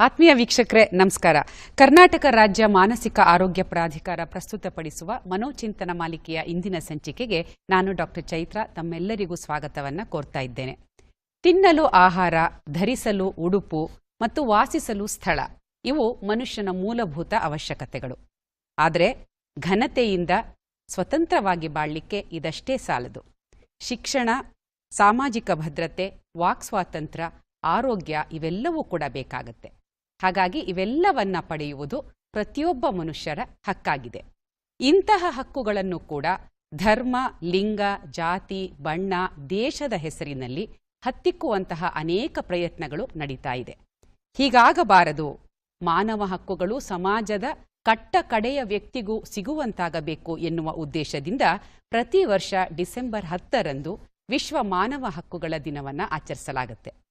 ಆತ್ಮೀಯ ವೀಕ್ಷಕರೇ, ನಮಸ್ಕಾರ. ಕರ್ನಾಟಕ ರಾಜ್ಯ ಮಾನಸಿಕ ಆರೋಗ್ಯ ಪ್ರಾಧಿಕಾರ ಪ್ರಸ್ತುತಪಡಿಸುವ ಮನೋಚಿಂತನ ಮಾಲಿಕೆಯ ಇಂದಿನ ಸಂಚಿಕೆಗೆ ನಾನು ಡಾಕ್ಟರ್ ಚೈತ್ರ ತಮ್ಮೆಲ್ಲರಿಗೂ ಸ್ವಾಗತವನ್ನ ಕೋರ್ತಾ ಇದ್ದೇನೆ. ತಿನ್ನಲು ಆಹಾರ, ಧರಿಸಲು ಉಡುಪು ಮತ್ತು ವಾಸಿಸಲು ಸ್ಥಳ, ಇವು ಮನುಷ್ಯನ ಮೂಲಭೂತ ಅವಶ್ಯಕತೆಗಳು. ಆದರೆ ಘನತೆಯಿಂದ ಸ್ವತಂತ್ರವಾಗಿ ಬಾಳ್ಲಿಕ್ಕೆ ಇದಷ್ಟೇ ಸಾಲದು. ಶಿಕ್ಷಣ, ಸಾಮಾಜಿಕ ಭದ್ರತೆ, ವಾಕ್ ಸ್ವಾತಂತ್ರ್ಯ, ಆರೋಗ್ಯ ಇವೆಲ್ಲವೂ ಕೂಡ ಬೇಕಾಗತ್ತೆ. ಹಾಗಾಗಿ ಇವೆಲ್ಲವನ್ನ ಪಡೆಯುವುದು ಪ್ರತಿಯೊಬ್ಬ ಮನುಷ್ಯರ ಹಕ್ಕಾಗಿದೆ. ಇಂತಹ ಹಕ್ಕುಗಳನ್ನು ಕೂಡ ಧರ್ಮ, ಲಿಂಗ, ಜಾತಿ, ಬಣ್ಣ, ದೇಶದ ಹೆಸರಿನಲ್ಲಿ ಹತ್ತಿಕ್ಕುವಂತಹ ಅನೇಕ ಪ್ರಯತ್ನಗಳು ನಡೀತಾ ಇದೆ. ಹೀಗಾಗಬಾರದು. ಮಾನವ ಹಕ್ಕುಗಳು ಸಮಾಜದ ಕಟ್ಟ ಕಡೆಯ ವ್ಯಕ್ತಿಗೂ ಸಿಗುವಂತಾಗಬೇಕು ಎನ್ನುವ ಉದ್ದೇಶದಿಂದ ಪ್ರತಿ ವರ್ಷ ಡಿಸೆಂಬರ್ ಹತ್ತರಂದು ವಿಶ್ವ ಮಾನವ ಹಕ್ಕುಗಳ ದಿನವನ್ನು ಆಚರಿಸಲಾಗುತ್ತೆ.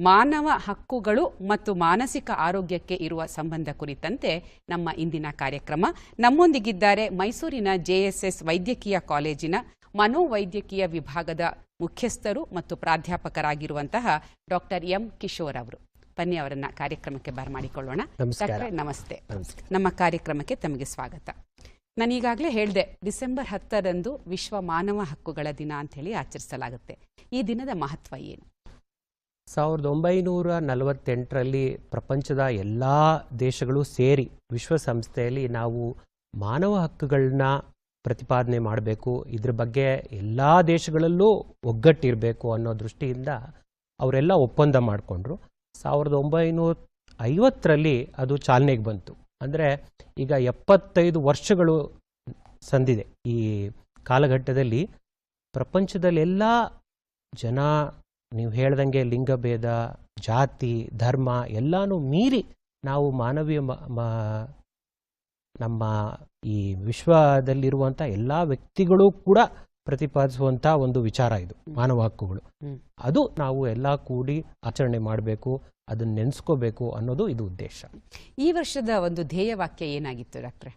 ಮಾನವ ಹಕ್ಕುಗಳು ಮತ್ತು ಮಾನಸಿಕ ಆರೋಗ್ಯಕ್ಕೆ ಇರುವ ಸಂಬಂಧ ಕುರಿತಂತೆ ನಮ್ಮ ಇಂದಿನ ಕಾರ್ಯಕ್ರಮ. ನಮ್ಮೊಂದಿಗಿದ್ದಾರೆ ಮೈಸೂರಿನ ಜೆಎಸ್ಎಸ್ ವೈದ್ಯಕೀಯ ಕಾಲೇಜಿನ ಮನೋವೈದ್ಯಕೀಯ ವಿಭಾಗದ ಮುಖ್ಯಸ್ಥರು ಮತ್ತು ಪ್ರಾಧ್ಯಾಪಕರಾಗಿರುವಂತಹ ಡಾಕ್ಟರ್ ಎಂ ಕಿಶೋರ್ ಅವರು. ಬನ್ನಿ ಅವರನ್ನ ಕಾರ್ಯಕ್ರಮಕ್ಕೆ ಬರಮಾಡಿಕೊಳ್ಳೋಣ. ನಮಸ್ತೆ. ನಮ್ಮ ಕಾರ್ಯಕ್ರಮಕ್ಕೆ ತಮಗೆ ಸ್ವಾಗತ. ನಾನು ಈಗಾಗಲೇ ಹೇಳಿದೆ ಡಿಸೆಂಬರ್ ಹತ್ತರಂದು ವಿಶ್ವ ಮಾನವ ಹಕ್ಕುಗಳ ದಿನ ಅಂತ ಹೇಳಿ ಆಚರಿಸಲಾಗುತ್ತೆ. ಈ ದಿನದ ಮಹತ್ವ ಏನು? ಸಾವಿರದ ಒಂಬೈನೂರ ನಲವತ್ತೆಂಟರಲ್ಲಿ ಪ್ರಪಂಚದ ಎಲ್ಲ ದೇಶಗಳು ಸೇರಿ ವಿಶ್ವಸಂಸ್ಥೆಯಲ್ಲಿ ನಾವು ಮಾನವ ಹಕ್ಕುಗಳನ್ನ ಪ್ರತಿಪಾದನೆ ಮಾಡಬೇಕು. ಇದ್ರ ಬಗ್ಗೆ ಎಲ್ಲ ದೇಶಗಳಲ್ಲೂ ಒಗ್ಗಟ್ಟಿರಬೇಕು ಅನ್ನೋ ದೃಷ್ಟಿಯಿಂದ ಅವರೆಲ್ಲ ಒಪ್ಪಂದ ಮಾಡಿಕೊಂಡ್ರು. ಸಾವಿರದ ಒಂಬೈನೂರ ಐವತ್ತರಲ್ಲಿ ಅದು ಚಾಲನೆಗೆ ಬಂತು. ಅಂದರೆ ಈಗ ಎಪ್ಪತ್ತೈದು ವರ್ಷಗಳು ಸಂದಿದೆ ಈ ಕಾಲಘಟ್ಟದಲ್ಲಿ ಪ್ರಪಂಚದಲ್ಲೆಲ್ಲ ಜನ ನೀವು ಹೇಳ್ದಂಗೆ ಲಿಂಗಭೇದ ಜಾತಿ ಧರ್ಮ ಎಲ್ಲಾನು ಮೀರಿ ನಾವು ಮಾನವೀಯ ನಮ್ಮ ಈ ವಿಶ್ವದಲ್ಲಿರುವಂಥ ಎಲ್ಲ ವ್ಯಕ್ತಿಗಳು ಕೂಡ ಪ್ರತಿಪಾದಿಸುವಂಥ ಒಂದು ವಿಚಾರ ಇದು ಮಾನವ ಹಕ್ಕುಗಳು. ಅದು ನಾವು ಎಲ್ಲ ಕೂಡಿ ಆಚರಣೆ ಮಾಡಬೇಕು ಅದನ್ನ ನೆನೆಸ್ಕೋಬೇಕು ಅನ್ನೋದು ಇದು ಉದ್ದೇಶ. ಈ ವರ್ಷದ ಒಂದು ಧ್ಯೇಯವಾಕ್ಯ ಏನಾಗಿತ್ತು ಡಾಕ್ಟ್ರೆ?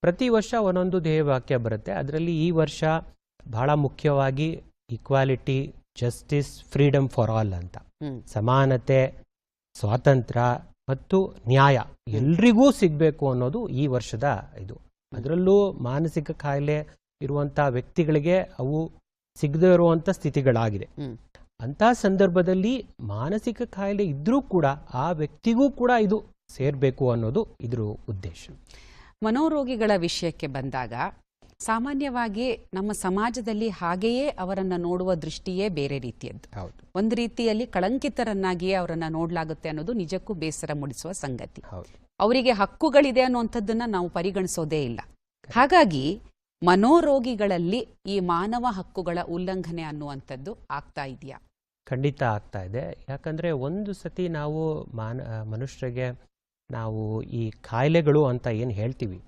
ಪ್ರತಿ ವರ್ಷ ಒಂದೊಂದು ಧ್ಯೇಯವಾಕ್ಯ ಬರುತ್ತೆ. ಅದರಲ್ಲಿ ಈ ವರ್ಷ ಬಹಳ ಮುಖ್ಯವಾಗಿ equality justice freedom for all ಅಂತ. ಸಮಾನತೆ ಸ್ವಾತಂತ್ರ್ಯ ಮತ್ತು ನ್ಯಾಯ ಎಲ್ರಿಗೂ ಸಿಗಬೇಕು ಅನ್ನೋದು ಈ ವರ್ಷದ ಇದು. ಅದರಲ್ಲೂ ಮಾನಸಿಕ ಕಾಯಿಲೆ ಇರುವಂಥ ವ್ಯಕ್ತಿಗಳಿಗೆ ಅವು ಸಿಗದೇ ಇರುವಂಥ ಸ್ಥಿತಿಗಳಾಗಿದೆ. ಅಂತಹ ಸಂದರ್ಭದಲ್ಲಿ ಮಾನಸಿಕ ಕಾಯಿಲೆ ಇದ್ರೂ ಕೂಡ ಆ ವ್ಯಕ್ತಿಗೂ ಕೂಡ ಇದು ಸೇರಬೇಕು ಅನ್ನೋದು ಇದ್ರ ಉದ್ದೇಶ. ಮನೋರೋಗಿಗಳ ವಿಷಯಕ್ಕೆ ಬಂದಾಗ ಸಾಮಾನ್ಯವಾಗಿ ನಮ್ಮ ಸಮಾಜದಲ್ಲಿ ಹಾಗೆಯೇ ಅವರನ್ನ ನೋಡುವ ದೃಷ್ಟಿಯೇ ಬೇರೆ ರೀತಿಯದ್ದು. ಹೌದು. ಒಂದು ರೀತಿಯಲ್ಲಿ ಕಳಂಕಿತರನ್ನಾಗಿಯೇ ಅವರನ್ನ ನೋಡಲಾಗುತ್ತೆ ಅನ್ನೋದು ನಿಜಕ್ಕೂ ಬೇಸರ ಮೂಡಿಸುವ ಸಂಗತಿ. ಅವರಿಗೆ ಹಕ್ಕುಗಳಿದೆ ಅನ್ನುವಂಥದ್ದನ್ನ ನಾವು ಪರಿಗಣಿಸೋದೇ ಇಲ್ಲ. ಹಾಗಾಗಿ ಮನೋರೋಗಿಗಳಲ್ಲಿ ಈ ಮಾನವ ಹಕ್ಕುಗಳ ಉಲ್ಲಂಘನೆ ಅನ್ನುವಂಥದ್ದು ಆಗ್ತಾ ಇದೆಯಾ? ಖಂಡಿತ ಆಗ್ತಾ ಇದೆ. ಯಾಕಂದರೆ ಒಂದು ಸತಿ ನಾವು ಮಾನ ಮನುಷ್ಯರಿಗೆ ನಾವು ಈ ಕಾಯಿಲೆಗಳು ಅಂತ ಏನು ಹೇಳ್ತೀವಿ?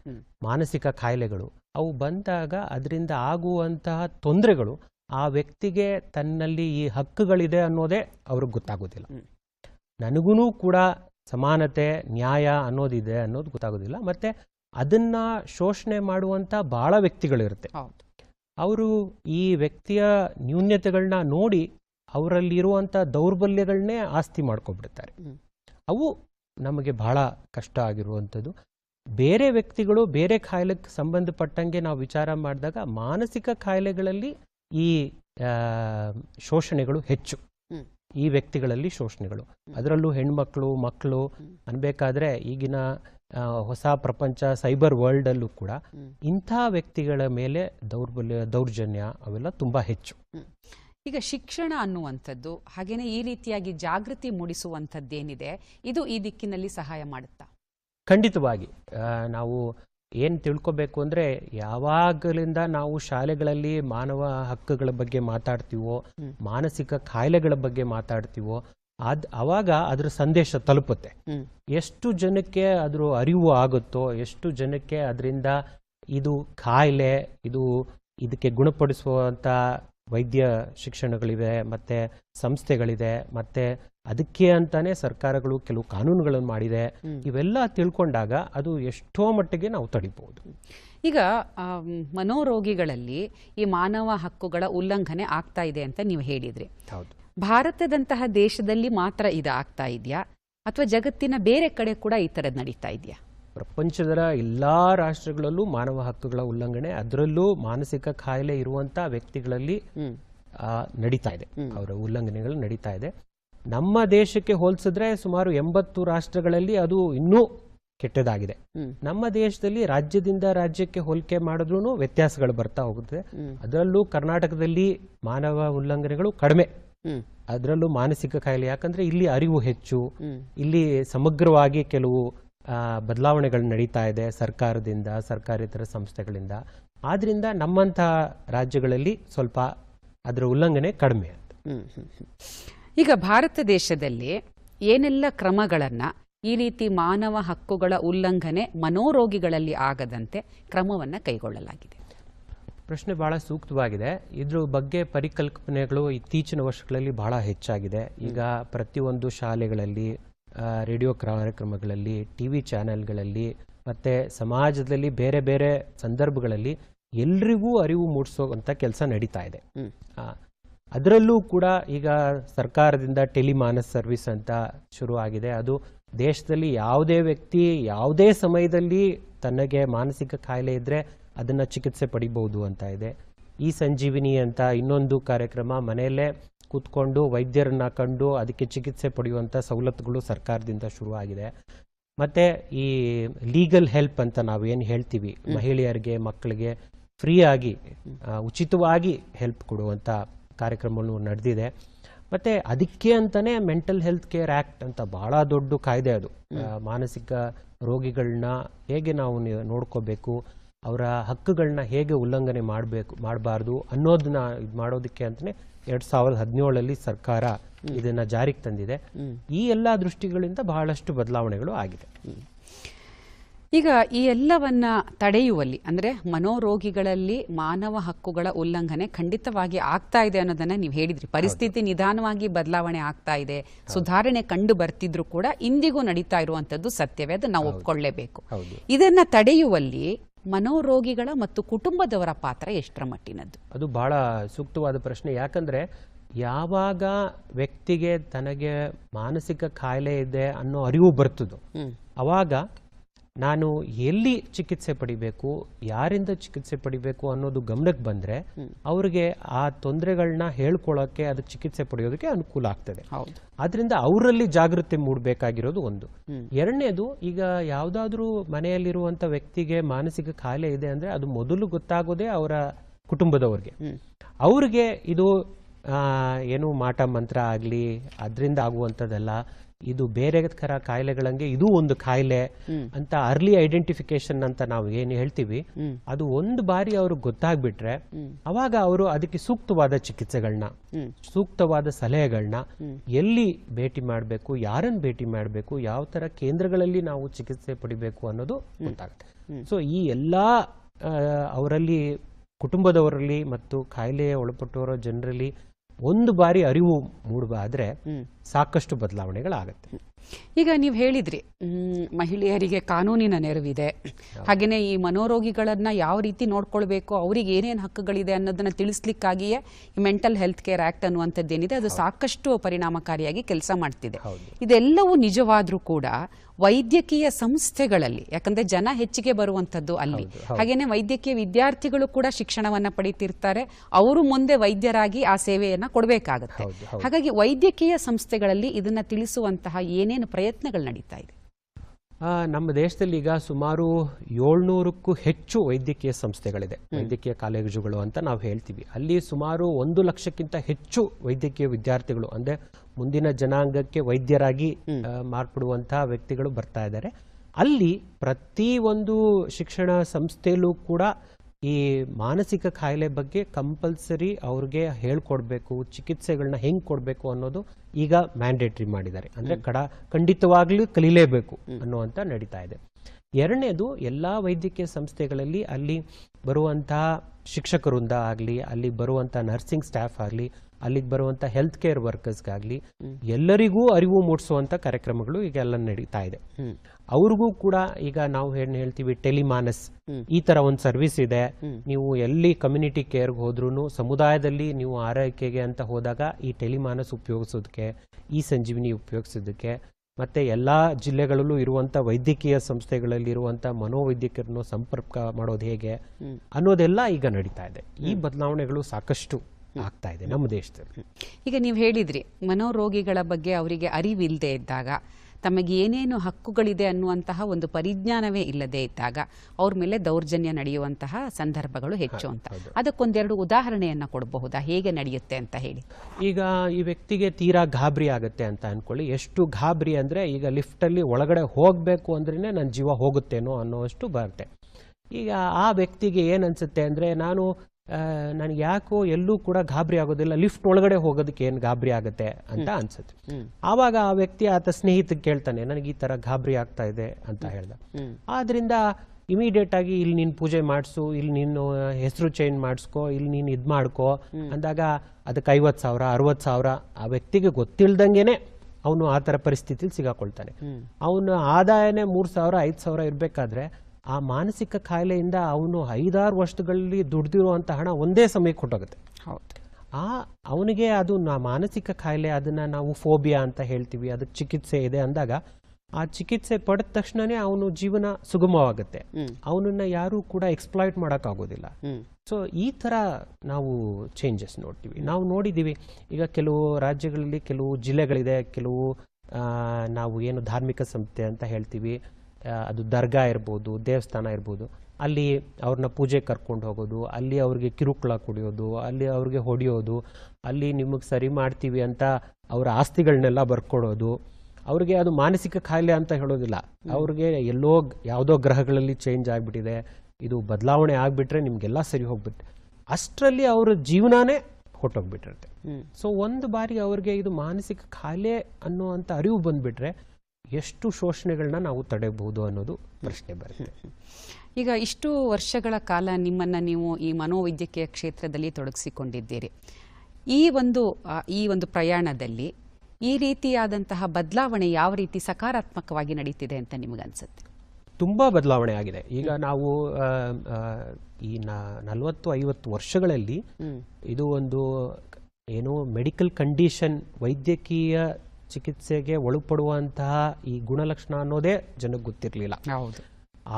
ಮಾನಸಿಕ ಕಾಯಿಲೆಗಳು ಅವು ಬಂದಾಗ ಅದರಿಂದ ಆಗುವಂತಹ ತೊಂದರೆಗಳು ಆ ವ್ಯಕ್ತಿಗೆ ತನ್ನಲ್ಲಿ ಈ ಹಕ್ಕುಗಳಿದೆ ಅನ್ನೋದೇ ಅವ್ರಿಗೆ ಗೊತ್ತಾಗೋದಿಲ್ಲ. ನನಗೂ ಕೂಡ ಸಮಾನತೆ ನ್ಯಾಯ ಅನ್ನೋದಿದೆ ಅನ್ನೋದು ಗೊತ್ತಾಗೋದಿಲ್ಲ. ಮತ್ತೆ ಅದನ್ನ ಶೋಷಣೆ ಮಾಡುವಂಥ ಭಾಳ ವ್ಯಕ್ತಿಗಳಿರುತ್ತೆ. ಅವರು ಈ ವ್ಯಕ್ತಿಯ ನ್ಯೂನ್ಯತೆಗಳನ್ನ ನೋಡಿ ಅವರಲ್ಲಿರುವಂಥ ದೌರ್ಬಲ್ಯಗಳನ್ನೇ ಆಸ್ತಿ ಮಾಡ್ಕೊಬಿಡ್ತಾರೆ. ಅವು ನಮಗೆ ಬಹಳ ಕಷ್ಟ ಆಗಿರುವಂಥದ್ದು. ಬೇರೆ ವ್ಯಕ್ತಿಗಳು ಬೇರೆ ಕಾಯಿಲೆಗೆ ಸಂಬಂಧಪಟ್ಟಂಗೆ ನಾವು ವಿಚಾರ ಮಾಡಿದಾಗ ಮಾನಸಿಕ ಕಾಯಿಲೆಗಳಲ್ಲಿ ಈ ಶೋಷಣೆಗಳು ಹೆಚ್ಚು. ಈ ವ್ಯಕ್ತಿಗಳಲ್ಲಿ ಶೋಷಣೆಗಳು. ಅದರಲ್ಲೂ ಹೆಣ್ಮಕ್ಳು ಮಕ್ಕಳು. ಅನ್ಬೇಕಾದ್ರೆ ಈಗಿನ ಹೊಸ ಪ್ರಪಂಚ ಸೈಬರ್ ವರ್ಲ್ಡಲ್ಲೂ ಕೂಡ ಇಂಥ ವ್ಯಕ್ತಿಗಳ ಮೇಲೆ ದೌರ್ಬಲ್ಯ ದೌರ್ಜನ್ಯ ಅವೆಲ್ಲ ತುಂಬ ಹೆಚ್ಚು. ಈಗ ಶಿಕ್ಷಣ ಅನ್ನುವಂಥದ್ದು ಹಾಗೆಯೇ ಈ ರೀತಿಯಾಗಿ ಜಾಗೃತಿ ಮೂಡಿಸುವಂಥದ್ದೇನಿದೆ ಇದು ಈ ದಿಕ್ಕಿನಲ್ಲಿ ಸಹಾಯ ಮಾಡುತ್ತಾ? ಖಂಡಿತವಾಗಿ. ನಾವು ಏನು ತಿಳ್ಕೊಬೇಕು ಅಂದರೆ ಯಾವಾಗಲಿಂದ ನಾವು ಶಾಲೆಗಳಲ್ಲಿ ಮಾನವ ಹಕ್ಕುಗಳ ಬಗ್ಗೆ ಮಾತಾಡ್ತೀವೋ ಮಾನಸಿಕ ಕಾಯಿಲೆಗಳ ಬಗ್ಗೆ ಮಾತಾಡ್ತೀವೋ ಅದ್ ಅವಾಗ ಅದ್ರ ಸಂದೇಶ ತಲುಪುತ್ತೆ. ಎಷ್ಟು ಜನಕ್ಕೆ ಅದ್ರ ಅರಿವು ಆಗುತ್ತೋ ಎಷ್ಟು ಜನಕ್ಕೆ ಅದರಿಂದ ಇದು ಕಾಯಿಲೆ ಇದು ಇದಕ್ಕೆ ಗುಣಪಡಿಸುವಂಥ ವೈದ್ಯ ಶಿಕ್ಷಣಗಳಿವೆ ಮತ್ತು ಸಂಸ್ಥೆಗಳಿದೆ ಮತ್ತು ಅದಕ್ಕೆ ಅಂತಾನೆ ಸರ್ಕಾರಗಳು ಕೆಲವು ಕಾನೂನುಗಳನ್ನು ಮಾಡಿದೆ. ಇವೆಲ್ಲ ತಿಳ್ಕೊಂಡಾಗ ಅದು ಎಷ್ಟೋ ಮಟ್ಟಿಗೆ ನಾವು ತಡಿಬಹುದು. ಈಗ ಮನೋರೋಗಿಗಳಲ್ಲಿ ಈ ಮಾನವ ಹಕ್ಕುಗಳ ಉಲ್ಲಂಘನೆ ಆಗ್ತಾ ಇದೆ ಅಂತ ನೀವು ಹೇಳಿದ್ರಿ. ಹೌದು. ಭಾರತದಂತಹ ದೇಶದಲ್ಲಿ ಮಾತ್ರ ಇದು ಆಗ್ತಾ ಇದೆಯಾ? ಅಥವಾ ಜಗತ್ತಿನ ಬೇರೆ ಕಡೆ ಕೂಡ ಈ ಥರದ್ದು ನಡೀತಾ ಇದೆಯಾ? ಪ್ರಪಂಚದ ಎಲ್ಲ ರಾಷ್ಟ್ರಗಳಲ್ಲೂ ಮಾನವ ಹಕ್ಕುಗಳ ಉಲ್ಲಂಘನೆ ಅದರಲ್ಲೂ ಮಾನಸಿಕ ಕಾಯಿಲೆ ಇರುವಂತ ವ್ಯಕ್ತಿಗಳಲ್ಲಿ ನಡೀತಾ ಇದೆ. ಅವರ ಉಲ್ಲಂಘನೆಗಳು ನಡೀತಾ ಇದೆ. ನಮ್ಮ ದೇಶಕ್ಕೆ ಹೋಲಿಸಿದ್ರೆ ಸುಮಾರು ಎಂಬತ್ತು ರಾಷ್ಟ್ರಗಳಲ್ಲಿ ಅದು ಇನ್ನೂ ಕೆಟ್ಟದಾಗಿದೆ. ನಮ್ಮ ದೇಶದಲ್ಲಿ ರಾಜ್ಯದಿಂದ ರಾಜ್ಯಕ್ಕೆ ಹೋಲಿಕೆ ಮಾಡಿದ್ರೂ ವ್ಯತ್ಯಾಸಗಳು ಬರ್ತಾ ಹೋಗುತ್ತೆ. ಅದರಲ್ಲೂ ಕರ್ನಾಟಕದಲ್ಲಿ ಮಾನವ ಉಲ್ಲಂಘನೆಗಳು ಕಡಿಮೆ. ಅದರಲ್ಲೂ ಮಾನಸಿಕ ಕಾಯಿಲೆ ಯಾಕಂದ್ರೆ ಇಲ್ಲಿ ಅರಿವು ಹೆಚ್ಚು. ಇಲ್ಲಿ ಸಮಗ್ರವಾಗಿ ಕೆಲವು ಬದಲಾವಣೆಗಳು ನಡೀತಾ ಇದೆ ಸರ್ಕಾರದಿಂದ ಸರ್ಕಾರೇತರ ಸಂಸ್ಥೆಗಳಿಂದ. ಆದ್ರಿಂದ ನಮ್ಮಂಥ ರಾಜ್ಯಗಳಲ್ಲಿ ಸ್ವಲ್ಪ ಅದರ ಉಲ್ಲಂಘನೆ ಕಡಿಮೆ. ಈಗ ಭಾರತ ದೇಶದಲ್ಲಿ ಏನೆಲ್ಲ ಕ್ರಮಗಳನ್ನ ಈ ರೀತಿ ಮಾನವ ಹಕ್ಕುಗಳ ಉಲ್ಲಂಘನೆ ಮನೋರೋಗಿಗಳಲ್ಲಿ ಆಗದಂತೆ ಕ್ರಮವನ್ನು ಕೈಗೊಳ್ಳಲಾಗಿದೆ? ಪ್ರಶ್ನೆ ಬಹಳ ಸೂಕ್ತವಾಗಿದೆ. ಇದ್ರ ಬಗ್ಗೆ ಪರಿಕಲ್ಪನೆಗಳು ಇತ್ತೀಚಿನ ವರ್ಷಗಳಲ್ಲಿ ಬಹಳ ಹೆಚ್ಚಾಗಿದೆ. ಈಗ ಪ್ರತಿಯೊಂದು ಶಾಲೆಗಳಲ್ಲಿ ರೇಡಿಯೋ ಕಾರ್ಯಕ್ರಮಗಳಲ್ಲಿ ಟಿ ವಿ ಚಾನೆಲ್ಗಳಲ್ಲಿ ಮತ್ತು ಸಮಾಜದಲ್ಲಿ ಬೇರೆ ಬೇರೆ ಸಂದರ್ಭಗಳಲ್ಲಿ ಎಲ್ರಿಗೂ ಅರಿವು ಮೂಡಿಸೋವಂಥ ಕೆಲಸ ನಡೀತಾ ಇದೆ. ಅದರಲ್ಲೂ ಕೂಡ ಈಗ ಸರ್ಕಾರದಿಂದ ಟೆಲಿಮಾನಸ್ ಸರ್ವಿಸ್ ಅಂತ ಶುರು ಆಗಿದೆ. ಅದು ದೇಶದಲ್ಲಿ ಯಾವುದೇ ವ್ಯಕ್ತಿ ಯಾವುದೇ ಸಮಯದಲ್ಲಿ ತನಗೆ ಮಾನಸಿಕ ಕಾಯಿಲೆ ಇದ್ದರೆ ಅದನ್ನು ಚಿಕಿತ್ಸೆ ಪಡಿಬಹುದು ಅಂತ ಇದೆ. ಈ ಸಂಜೀವಿನಿ ಅಂತ ಇನ್ನೊಂದು ಕಾರ್ಯಕ್ರಮ ಮನೆಯಲ್ಲೇ ಕೂತ್ಕೊಂಡು ವೈದ್ಯರನ್ನ ಕಂಡು ಅದಕ್ಕೆ ಚಿಕಿತ್ಸೆ ಪಡೆಯುವಂಥ ಸವಲತ್ತುಗಳು ಸರ್ಕಾರದಿಂದ ಶುರುವಾಗಿದೆ. ಮತ್ತು ಈ ಲೀಗಲ್ ಹೆಲ್ಪ್ ಅಂತ ನಾವು ಏನು ಹೇಳ್ತೀವಿ? ಮಹಿಳೆಯರಿಗೆ ಮಕ್ಕಳಿಗೆ ಫ್ರೀಯಾಗಿ ಉಚಿತವಾಗಿ ಹೆಲ್ಪ್ ಕೊಡುವಂಥ ಕಾರ್ಯಕ್ರಮಗಳು ನಡೆದಿದೆ. ಮತ್ತು ಅದಕ್ಕೆ ಅಂತಲೇ ಮೆಂಟಲ್ ಹೆಲ್ತ್ ಕೇರ್ ಆ್ಯಕ್ಟ್ ಅಂತ ಭಾಳ ದೊಡ್ಡ ಕಾಯ್ದೆ ಅದು. ಮಾನಸಿಕ ರೋಗಿಗಳನ್ನ ಹೇಗೆ ನಾವು ನೋಡ್ಕೋಬೇಕು ಅವರ ಹಕ್ಕುಗಳನ್ನ ಹೇಗೆ ಉಲ್ಲಂಘನೆ ಮಾಡಬೇಕು ಮಾಡಬಾರ್ದು ಅನ್ನೋದನ್ನ ಇದು ಮಾಡೋದಕ್ಕೆ ಅಂತಾನೆ ಎರಡ್ ಸಾವಿರದ ಹದಿನೇಳರಲ್ಲಿ ಸರ್ಕಾರ ಇದನ್ನ ಜಾರಿಗೆ ತಂದಿದೆ. ಈ ಎಲ್ಲ ದೃಷ್ಟಿಗಳಿಂದ ಬಹಳಷ್ಟು ಬದಲಾವಣೆಗಳು ಆಗಿದೆ. ಈಗ ಈ ಎಲ್ಲವನ್ನ ತಡೆಯುವಲ್ಲಿ ಅಂದ್ರೆ ಮನೋರೋಗಿಗಳಲ್ಲಿ ಮಾನವ ಹಕ್ಕುಗಳ ಉಲ್ಲಂಘನೆ ಖಂಡಿತವಾಗಿ ಆಗ್ತಾ ಇದೆ ಅನ್ನೋದನ್ನ ನೀವು ಹೇಳಿದ್ರಿ. ಪರಿಸ್ಥಿತಿ ನಿಧಾನವಾಗಿ ಬದಲಾವಣೆ ಆಗ್ತಾ ಇದೆ. ಸುಧಾರಣೆ ಕಂಡು ಬರ್ತಿದ್ರು ಕೂಡ ಇಂದಿಗೂ ನಡೀತಾ ಇರುವಂತದ್ದು ಸತ್ಯವೇ ಅದನ್ನ ನಾವು ಒಪ್ಕೊಳ್ಳೇಬೇಕು. ಇದನ್ನ ತಡೆಯುವಲ್ಲಿ ಮನೋರೋಗಿಗಳ ಮತ್ತು ಕುಟುಂಬದವರ ಪಾತ್ರ ಎಷ್ಟರ ಮಟ್ಟಿನದ್ದು? ಅದು ಬಹಳ ಸೂಕ್ತವಾದ ಪ್ರಶ್ನೆ. ಯಾಕಂದ್ರೆ ಯಾವಾಗ ವ್ಯಕ್ತಿಗೆ ತನಗೆ ಮಾನಸಿಕ ಕಾಯಿಲೆ ಇದೆ ಅನ್ನೋ ಅರಿವು ಬರ್ತದೋ ಅವಾಗ ನಾನು ಎಲ್ಲಿ ಚಿಕಿತ್ಸೆ ಪಡಿಬೇಕು ಯಾರಿಂದ ಚಿಕಿತ್ಸೆ ಪಡಿಬೇಕು ಅನ್ನೋದು ಗಮನಕ್ಕೆ ಬಂದ್ರೆ ಅವ್ರಿಗೆ ಆ ತೊಂದರೆಗಳನ್ನ ಹೇಳ್ಕೊಳ್ಳೋಕ್ಕೆ ಅದಕ್ಕೆ ಚಿಕಿತ್ಸೆ ಪಡೆಯೋದಕ್ಕೆ ಅನುಕೂಲ ಆಗ್ತದೆ. ಆದ್ರಿಂದ ಅವರಲ್ಲಿ ಜಾಗೃತಿ ಮೂಡಬೇಕಾಗಿರೋದು ಒಂದು. ಎರಡನೇದು ಈಗ ಯಾವ್ದಾದ್ರೂ ಮನೆಯಲ್ಲಿರುವಂತ ವ್ಯಕ್ತಿಗೆ ಮಾನಸಿಕ ಕಾಯಿಲೆ ಇದೆ ಅಂದ್ರೆ ಅದು ಮೊದಲು ಗೊತ್ತಾಗೋದೇ ಅವರ ಕುಟುಂಬದವ್ರಿಗೆ. ಅವ್ರಿಗೆ ಇದು ಏನು ಮಾಟ ಮಂತ್ರ ಆಗಲಿ ಅದರಿಂದ ಆಗುವಂಥದ್ದಲ್ಲ ಇದು ಬೇರೆ ಥರ ಕಾಯಿಲೆಗಳಂಗೆ ಇದು ಒಂದು ಕಾಯಿಲೆ ಅಂತ ಅರ್ಲಿ ಐಡೆಂಟಿಫಿಕೇಶನ್ ಅಂತ ನಾವು ಏನು ಹೇಳ್ತೀವಿ. ಅದು ಒಂದು ಬಾರಿ ಅವ್ರಿಗೆ ಗೊತ್ತಾಗ್ಬಿಟ್ರೆ ಅವಾಗ ಅವರು ಅದಕ್ಕೆ ಸೂಕ್ತವಾದ ಚಿಕಿತ್ಸೆಗಳನ್ನ ಸೂಕ್ತವಾದ ಸಲಹೆಗಳನ್ನ ಎಲ್ಲಿ ಭೇಟಿ ಮಾಡಬೇಕು ಯಾರನ್ನ ಭೇಟಿ ಮಾಡಬೇಕು ಯಾವ ಥರ ಕೇಂದ್ರಗಳಲ್ಲಿ ನಾವು ಚಿಕಿತ್ಸೆ ಪಡಿಬೇಕು ಅನ್ನೋದು ಗೊತ್ತಾಗುತ್ತೆ. ಸೊ ಈ ಎಲ್ಲಾ ಅವರಲ್ಲಿ ಕುಟುಂಬದವರಲ್ಲಿ ಮತ್ತು ಕಾಯಿಲೆಯ ಒಳಪಟ್ಟವರ ಜನರಲ್ಲಿ ಒಂದು ಬಾರಿ ಅರಿವು ಮೂಡಬಾದ್ರೆ ಸಾಕಷ್ಟು ಬದಲಾವಣೆಗಳಾಗತ್ತೆ. ಈಗ ನೀವು ಹೇಳಿದ್ರಿ ಮಹಿಳೆಯರಿಗೆ ಕಾನೂನಿನ ನೆರವಿದೆ. ಹಾಗೇನೆ ಈ ಮನೋರೋಗಿಗಳನ್ನ ಯಾವ ರೀತಿ ನೋಡ್ಕೊಳ್ಬೇಕು ಅವರಿಗೆ ಏನೇನು ಹಕ್ಕುಗಳಿದೆ ಅನ್ನೋದನ್ನ ತಿಳಿಸ್ಲಿಕ್ಕಾಗಿಯೇ ಈ ಮೆಂಟಲ್ ಹೆಲ್ತ್ ಕೇರ್ ಆಕ್ಟ್ ಅನ್ನುವಂಥದ್ದೇನಿದೆ ಅದು ಸಾಕಷ್ಟು ಪರಿಣಾಮಕಾರಿಯಾಗಿ ಕೆಲಸ ಮಾಡ್ತಿದೆ. ಇದೆಲ್ಲವೂ ನಿಜವಾದ್ರೂ ಕೂಡ ವೈದ್ಯಕೀಯ ಸಂಸ್ಥೆಗಳಲ್ಲಿ ಯಾಕಂದ್ರೆ ಜನ ಹೆಚ್ಚಿಗೆ ಬರುವಂತದ್ದು ಅಲ್ಲಿ. ಹಾಗೇನೆ ವೈದ್ಯಕೀಯ ವಿದ್ಯಾರ್ಥಿಗಳು ಕೂಡ ಶಿಕ್ಷಣವನ್ನ ಪಡೀತಿರ್ತಾರೆ ಅವರು ಮುಂದೆ ವೈದ್ಯರಾಗಿ ಆ ಸೇವೆಯನ್ನ ಕೊಡಬೇಕಾಗುತ್ತೆ. ಹಾಗಾಗಿ ವೈದ್ಯಕೀಯ ಸಂಸ್ಥೆಗಳಲ್ಲಿ ಇದನ್ನ ತಿಳಿಸುವಂತಹ ಏನೇನು ಪ್ರಯತ್ನಗಳು ನಡೀತಾ ಇದೆ? ನಮ್ಮ ದೇಶದಲ್ಲಿ ಈಗ ಸುಮಾರು ಏಳ್ನೂರಕ್ಕೂ ಹೆಚ್ಚು ವೈದ್ಯಕೀಯ ಸಂಸ್ಥೆಗಳಿದೆ. ವೈದ್ಯಕೀಯ ಕಾಲೇಜುಗಳು ಅಂತ ನಾವು ಹೇಳ್ತೀವಿ. ಅಲ್ಲಿ ಸುಮಾರು ಒಂದು ಲಕ್ಷಕ್ಕಿಂತ ಹೆಚ್ಚು ವೈದ್ಯಕೀಯ ವಿದ್ಯಾರ್ಥಿಗಳು ಅಂದ್ರೆ ಮುಂದಿನ ಜನಾಂಗಕ್ಕೆ ವೈದ್ಯರಾಗಿ ಮಾರ್ಪಡುವಂತಹ ವ್ಯಕ್ತಿಗಳು ಬರ್ತಾ ಇದ್ದಾರೆ. ಅಲ್ಲಿ ಪ್ರತಿ ಒಂದು ಶಿಕ್ಷಣ ಸಂಸ್ಥೆಯಲ್ಲೂ ಕೂಡ ಈ ಮಾನಸಿಕ ಕಾಯಿಲೆ ಬಗ್ಗೆ ಕಂಪಲ್ಸರಿ ಅವ್ರಿಗೆ ಹೇಳ್ಕೊಡ್ಬೇಕು ಚಿಕಿತ್ಸೆಗಳನ್ನ ಹೆಂಗ್ ಕೊಡ್ಬೇಕು ಅನ್ನೋದು ಈಗ ಮ್ಯಾಂಡೇಟ್ರಿ ಮಾಡಿದ್ದಾರೆ. ಅಂದ್ರೆ ಕಡ ಖಂಡಿತವಾಗ್ಲೂ ಕಲೀಲೇಬೇಕು ಅನ್ನುವಂತ ನಡೀತಾ ಇದೆ. ಎರಡನೇದು ಎಲ್ಲಾ ವೈದ್ಯಕೀಯ ಸಂಸ್ಥೆಗಳಲ್ಲಿ ಅಲ್ಲಿ ಬರುವಂತಹ ಶಿಕ್ಷಕರಿಂದ ಆಗಲಿ ಅಲ್ಲಿ ಬರುವಂತ ನರ್ಸಿಂಗ್ ಸ್ಟಾಫ್ ಆಗಲಿ ಅಲ್ಲಿಗೆ ಬರುವಂತ ಹೆಲ್ತ್ ಕೇರ್ ವರ್ಕರ್ಸ್ಗಾಗ್ಲಿ ಎಲ್ಲರಿಗೂ ಅರಿವು ಮೂಡಿಸುವಂತ ಕಾರ್ಯಕ್ರಮಗಳು ಈಗ ಎಲ್ಲ ನಡೀತಾ ಇದೆ. ಅವ್ರಿಗೂ ಕೂಡ ಈಗ ನಾವು ಏನು ಹೇಳ್ತೀವಿ ಟೆಲಿಮಾನಸ್. ಈ ತರ ಒಂದು ಸರ್ವಿಸ್ ಇದೆ. ನೀವು ಎಲ್ಲಿ ಕಮ್ಯುನಿಟಿ ಕೇರ್ಗೆ ಹೋದ್ರೂ ಸಮುದಾಯದಲ್ಲಿ ನೀವು ಆರೈಕೆಗೆ ಅಂತ ಹೋದಾಗ ಈ ಟೆಲಿಮಾನಸ್ ಉಪಯೋಗಿಸೋದಕ್ಕೆ ಈ ಸಂಜೀವಿನಿ ಉಪಯೋಗಿಸೋದಕ್ಕೆ ಮತ್ತು ಎಲ್ಲ ಜಿಲ್ಲೆಗಳಲ್ಲೂ ಇರುವಂಥ ವೈದ್ಯಕೀಯ ಸಂಸ್ಥೆಗಳಲ್ಲಿ ಇರುವಂಥ ಮನೋವೈದ್ಯಕರನ್ನು ಸಂಪರ್ಕ ಮಾಡೋದು ಹೇಗೆ. ಅನ್ನೋದೆಲ್ಲ ಈಗ ನಡೀತಾ ಇದೆ. ಈ ಬದಲಾವಣೆಗಳು ಸಾಕಷ್ಟು ಆಗ್ತಾ ಇದೆ ನಮ್ಮ ದೇಶದಲ್ಲಿ. ಈಗ ನೀವು ಹೇಳಿದ್ರಿ ಮನೋರೋಗಿಗಳ ಬಗ್ಗೆ ಅವರಿಗೆ ಅರಿವಿಲ್ಲದೆ ಇದ್ದಾಗ ತಮಗೆ ಏನೇನು ಹಕ್ಕುಗಳಿದೆ ಅನ್ನುವಂತಹ ಒಂದು ಪರಿಜ್ಞಾನವೇ ಇಲ್ಲದೆ ಇದ್ದಾಗ ಅವ್ರ ಮೇಲೆ ದೌರ್ಜನ್ಯ ನಡೆಯುವಂತಹ ಸಂದರ್ಭಗಳು ಹೆಚ್ಚು ಅಂತ. ಅದಕ್ಕೊಂದೆರಡು ಉದಾಹರಣೆಯನ್ನು ಕೊಡಬಹುದಾ. ಹೇಗೆ ನಡೆಯುತ್ತೆ ಅಂತ ಹೇಳಿ. ಈಗ ಈ ವ್ಯಕ್ತಿಗೆ ತೀರಾ ಗಾಬರಿ ಆಗುತ್ತೆ ಅಂತ ಅನ್ಕೊಳ್ಳಿ. ಎಷ್ಟು ಗಾಬರಿ ಅಂದರೆ ಈಗ ಲಿಫ್ಟಲ್ಲಿ ಒಳಗಡೆ ಹೋಗಬೇಕು ಅಂದ್ರೇ ನನ್ನ ಜೀವ ಹೋಗುತ್ತೇನೋ ಅನ್ನೋಷ್ಟು ಬರುತ್ತೆ. ಈಗ ಆ ವ್ಯಕ್ತಿಗೆ ಏನು ಅನಿಸುತ್ತೆ ಅಂದರೆ ನಾನು ನನಗೆ ಯಾಕೋ ಎಲ್ಲೂ ಕೂಡ ಗಾಬರಿ ಆಗೋದಿಲ್ಲ ಲಿಫ್ಟ್ ಒಳಗಡೆ ಹೋಗೋದಕ್ಕೆ ಏನು ಗಾಬರಿ ಆಗುತ್ತೆ ಅಂತ ಅನ್ಸುತ್ತೆ. ಆವಾಗ ಆ ವ್ಯಕ್ತಿ ಆತ ಸ್ನೇಹಿತಕ್ಕೆ ಕೇಳ್ತಾನೆ ನನಗೆ ಈ ಥರ ಗಾಬರಿ ಆಗ್ತಾ ಇದೆ ಅಂತ ಹೇಳ್ದ. ಆದ್ರಿಂದ ಇಮಿಡಿಯೇಟ್ ಆಗಿ ಇಲ್ಲಿ ನೀನ್ ಪೂಜೆ ಮಾಡಿಸು ಇಲ್ಲಿ ನೀನು ಹೆಸರು ಚೇಂಜ್ ಮಾಡಿಸ್ಕೋ ಇಲ್ಲಿ ನೀನು ಇದ್ ಮಾಡ್ಕೋ ಅಂದಾಗ ಅದಕ್ಕೆ ಐವತ್ತು ಸಾವಿರ ಅರವತ್ತು ಸಾವಿರ ಆ ವ್ಯಕ್ತಿಗೆ ಗೊತ್ತಿಲ್ದಂಗೆನೆ ಅವನು ಆ ಥರ ಪರಿಸ್ಥಿತಿಲಿ ಸಿಗಾಕೊಳ್ತಾನೆ. ಅವನ ಆದಾಯನೇ ಮೂರ್ ಸಾವಿರ ಐದ್ ಸಾವಿರ ಇರಬೇಕಾದ್ರೆ ಆ ಮಾನಸಿಕ ಕಾಯಿಲೆಯಿಂದ ಅವನು ಐದಾರು ವರ್ಷಗಳಲ್ಲಿ ದುಡ್ದಿರುವಂಥ ಹಣ ಒಂದೇ ಸಮಯಕ್ಕೆ ಕೊಟ್ಟೋಗುತ್ತೆ. ಹೌದು. ಆ ಅವನಿಗೆ ಅದು ನಾ ಮಾನಸಿಕ ಕಾಯಿಲೆ ಅದನ್ನ ನಾವು ಫೋಬಿಯಾ ಅಂತ ಹೇಳ್ತೀವಿ ಅದಕ್ಕೆ ಚಿಕಿತ್ಸೆ ಇದೆ ಅಂದಾಗ ಆ ಚಿಕಿತ್ಸೆ ಪಡೆದ ತಕ್ಷಣನೇ ಅವನು ಜೀವನ ಸುಗಮವಾಗುತ್ತೆ. ಅವನನ್ನ ಯಾರೂ ಕೂಡ ಎಕ್ಸ್ಪ್ಲಾಯ್ಟ್ ಮಾಡೋಕ್ಕಾಗೋದಿಲ್ಲ. ಸೊ ಈ ಥರ ನಾವು ಚೇಂಜಸ್ ನೋಡ್ತೀವಿ. ನಾವು ನೋಡಿದ್ದೀವಿ ಈಗ ಕೆಲವು ರಾಜ್ಯಗಳಲ್ಲಿ ಕೆಲವು ಜಿಲ್ಲೆಗಳಿದೆ ಕೆಲವು ನಾವು ಏನು ಧಾರ್ಮಿಕ ಸಂಸ್ಥೆ ಅಂತ ಹೇಳ್ತೀವಿ ಅದು ದರ್ಗಾ ಇರ್ಬೋದು ದೇವಸ್ಥಾನ ಇರ್ಬೋದು ಅಲ್ಲಿ ಅವ್ರನ್ನ ಪೂಜೆ ಕರ್ಕೊಂಡು ಹೋಗೋದು ಅಲ್ಲಿ ಅವ್ರಿಗೆ ಕಿರುಕುಳ ಕುಡಿಯೋದು ಅಲ್ಲಿ ಅವ್ರಿಗೆ ಹೊಡೆಯೋದು ಅಲ್ಲಿ ನಿಮಗೆ ಸರಿ ಮಾಡ್ತೀವಿ ಅಂತ ಅವರ ಆಸ್ತಿಗಳನ್ನೆಲ್ಲ ಬರ್ಕೊಡೋದು ಅವ್ರಿಗೆ ಅದು ಮಾನಸಿಕ ಕಾಯಿಲೆ ಅಂತ ಹೇಳೋದಿಲ್ಲ. ಅವ್ರಿಗೆ ಎಲ್ಲೋ ಯಾವುದೋ ಗ್ರಹಗಳಲ್ಲಿ ಚೇಂಜ್ ಆಗಿಬಿಟ್ಟಿದೆ ಇದು ಬದಲಾವಣೆ ಆಗಿಬಿಟ್ರೆ ನಿಮಗೆಲ್ಲ ಸರಿ ಹೋಗ್ಬಿಟ್ಟು ಅಷ್ಟರಲ್ಲಿ ಅವರ ಜೀವನನೇ ಹೊಟ್ಟೋಗ್ಬಿಟ್ಟಿರುತ್ತೆ. ಸೊ ಒಂದು ಬಾರಿ ಅವ್ರಿಗೆ ಇದು ಮಾನಸಿಕ ಕಾಯಿಲೆ ಅನ್ನುವಂಥ ಅರಿವು ಬಂದ್ಬಿಟ್ರೆ ಎಷ್ಟು ಶೋಷಣೆಗಳನ್ನ ನಾವು ತಡೆಯಬಹುದು ಅನ್ನೋದು ಪ್ರಶ್ನೆ ಬರುತ್ತೆ. ಈಗ ಇಷ್ಟು ವರ್ಷಗಳ ಕಾಲ ನಿಮ್ಮನ್ನ ನೀವು ಈ ಮನೋವೈದ್ಯಕೀಯ ಕ್ಷೇತ್ರದಲ್ಲಿ ತೊಡಗಿಸಿಕೊಂಡಿದ್ದೀರಿ. ಈ ಒಂದು ಈ ಒಂದು ಪ್ರಯಾಣದಲ್ಲಿ ಈ ರೀತಿಯಾದಂತಹ ಬದಲಾವಣೆ ಯಾವ ರೀತಿ ಸಕಾರಾತ್ಮಕವಾಗಿ ನಡೀತಿದೆ ಅಂತ ನಿಮಗನ್ಸುತ್ತೆ ತುಂಬ ಬದಲಾವಣೆ ಆಗಿದೆ. ಈಗ ನಾವು ಈ ನಲವತ್ತು ಐವತ್ತು ವರ್ಷಗಳಲ್ಲಿ ಇದು ಒಂದು ಏನು ಮೆಡಿಕಲ್ ಕಂಡೀಷನ್ ವೈದ್ಯಕೀಯ ಚಿಕಿತ್ಸೆಗೆ ಒಳಪಡುವಂತಹ ಈ ಗುಣಲಕ್ಷಣ ಅನ್ನೋದೇ ಜನಕ್ಕೆ ಗೊತ್ತಿರಲಿಲ್ಲ. ಹೌದು.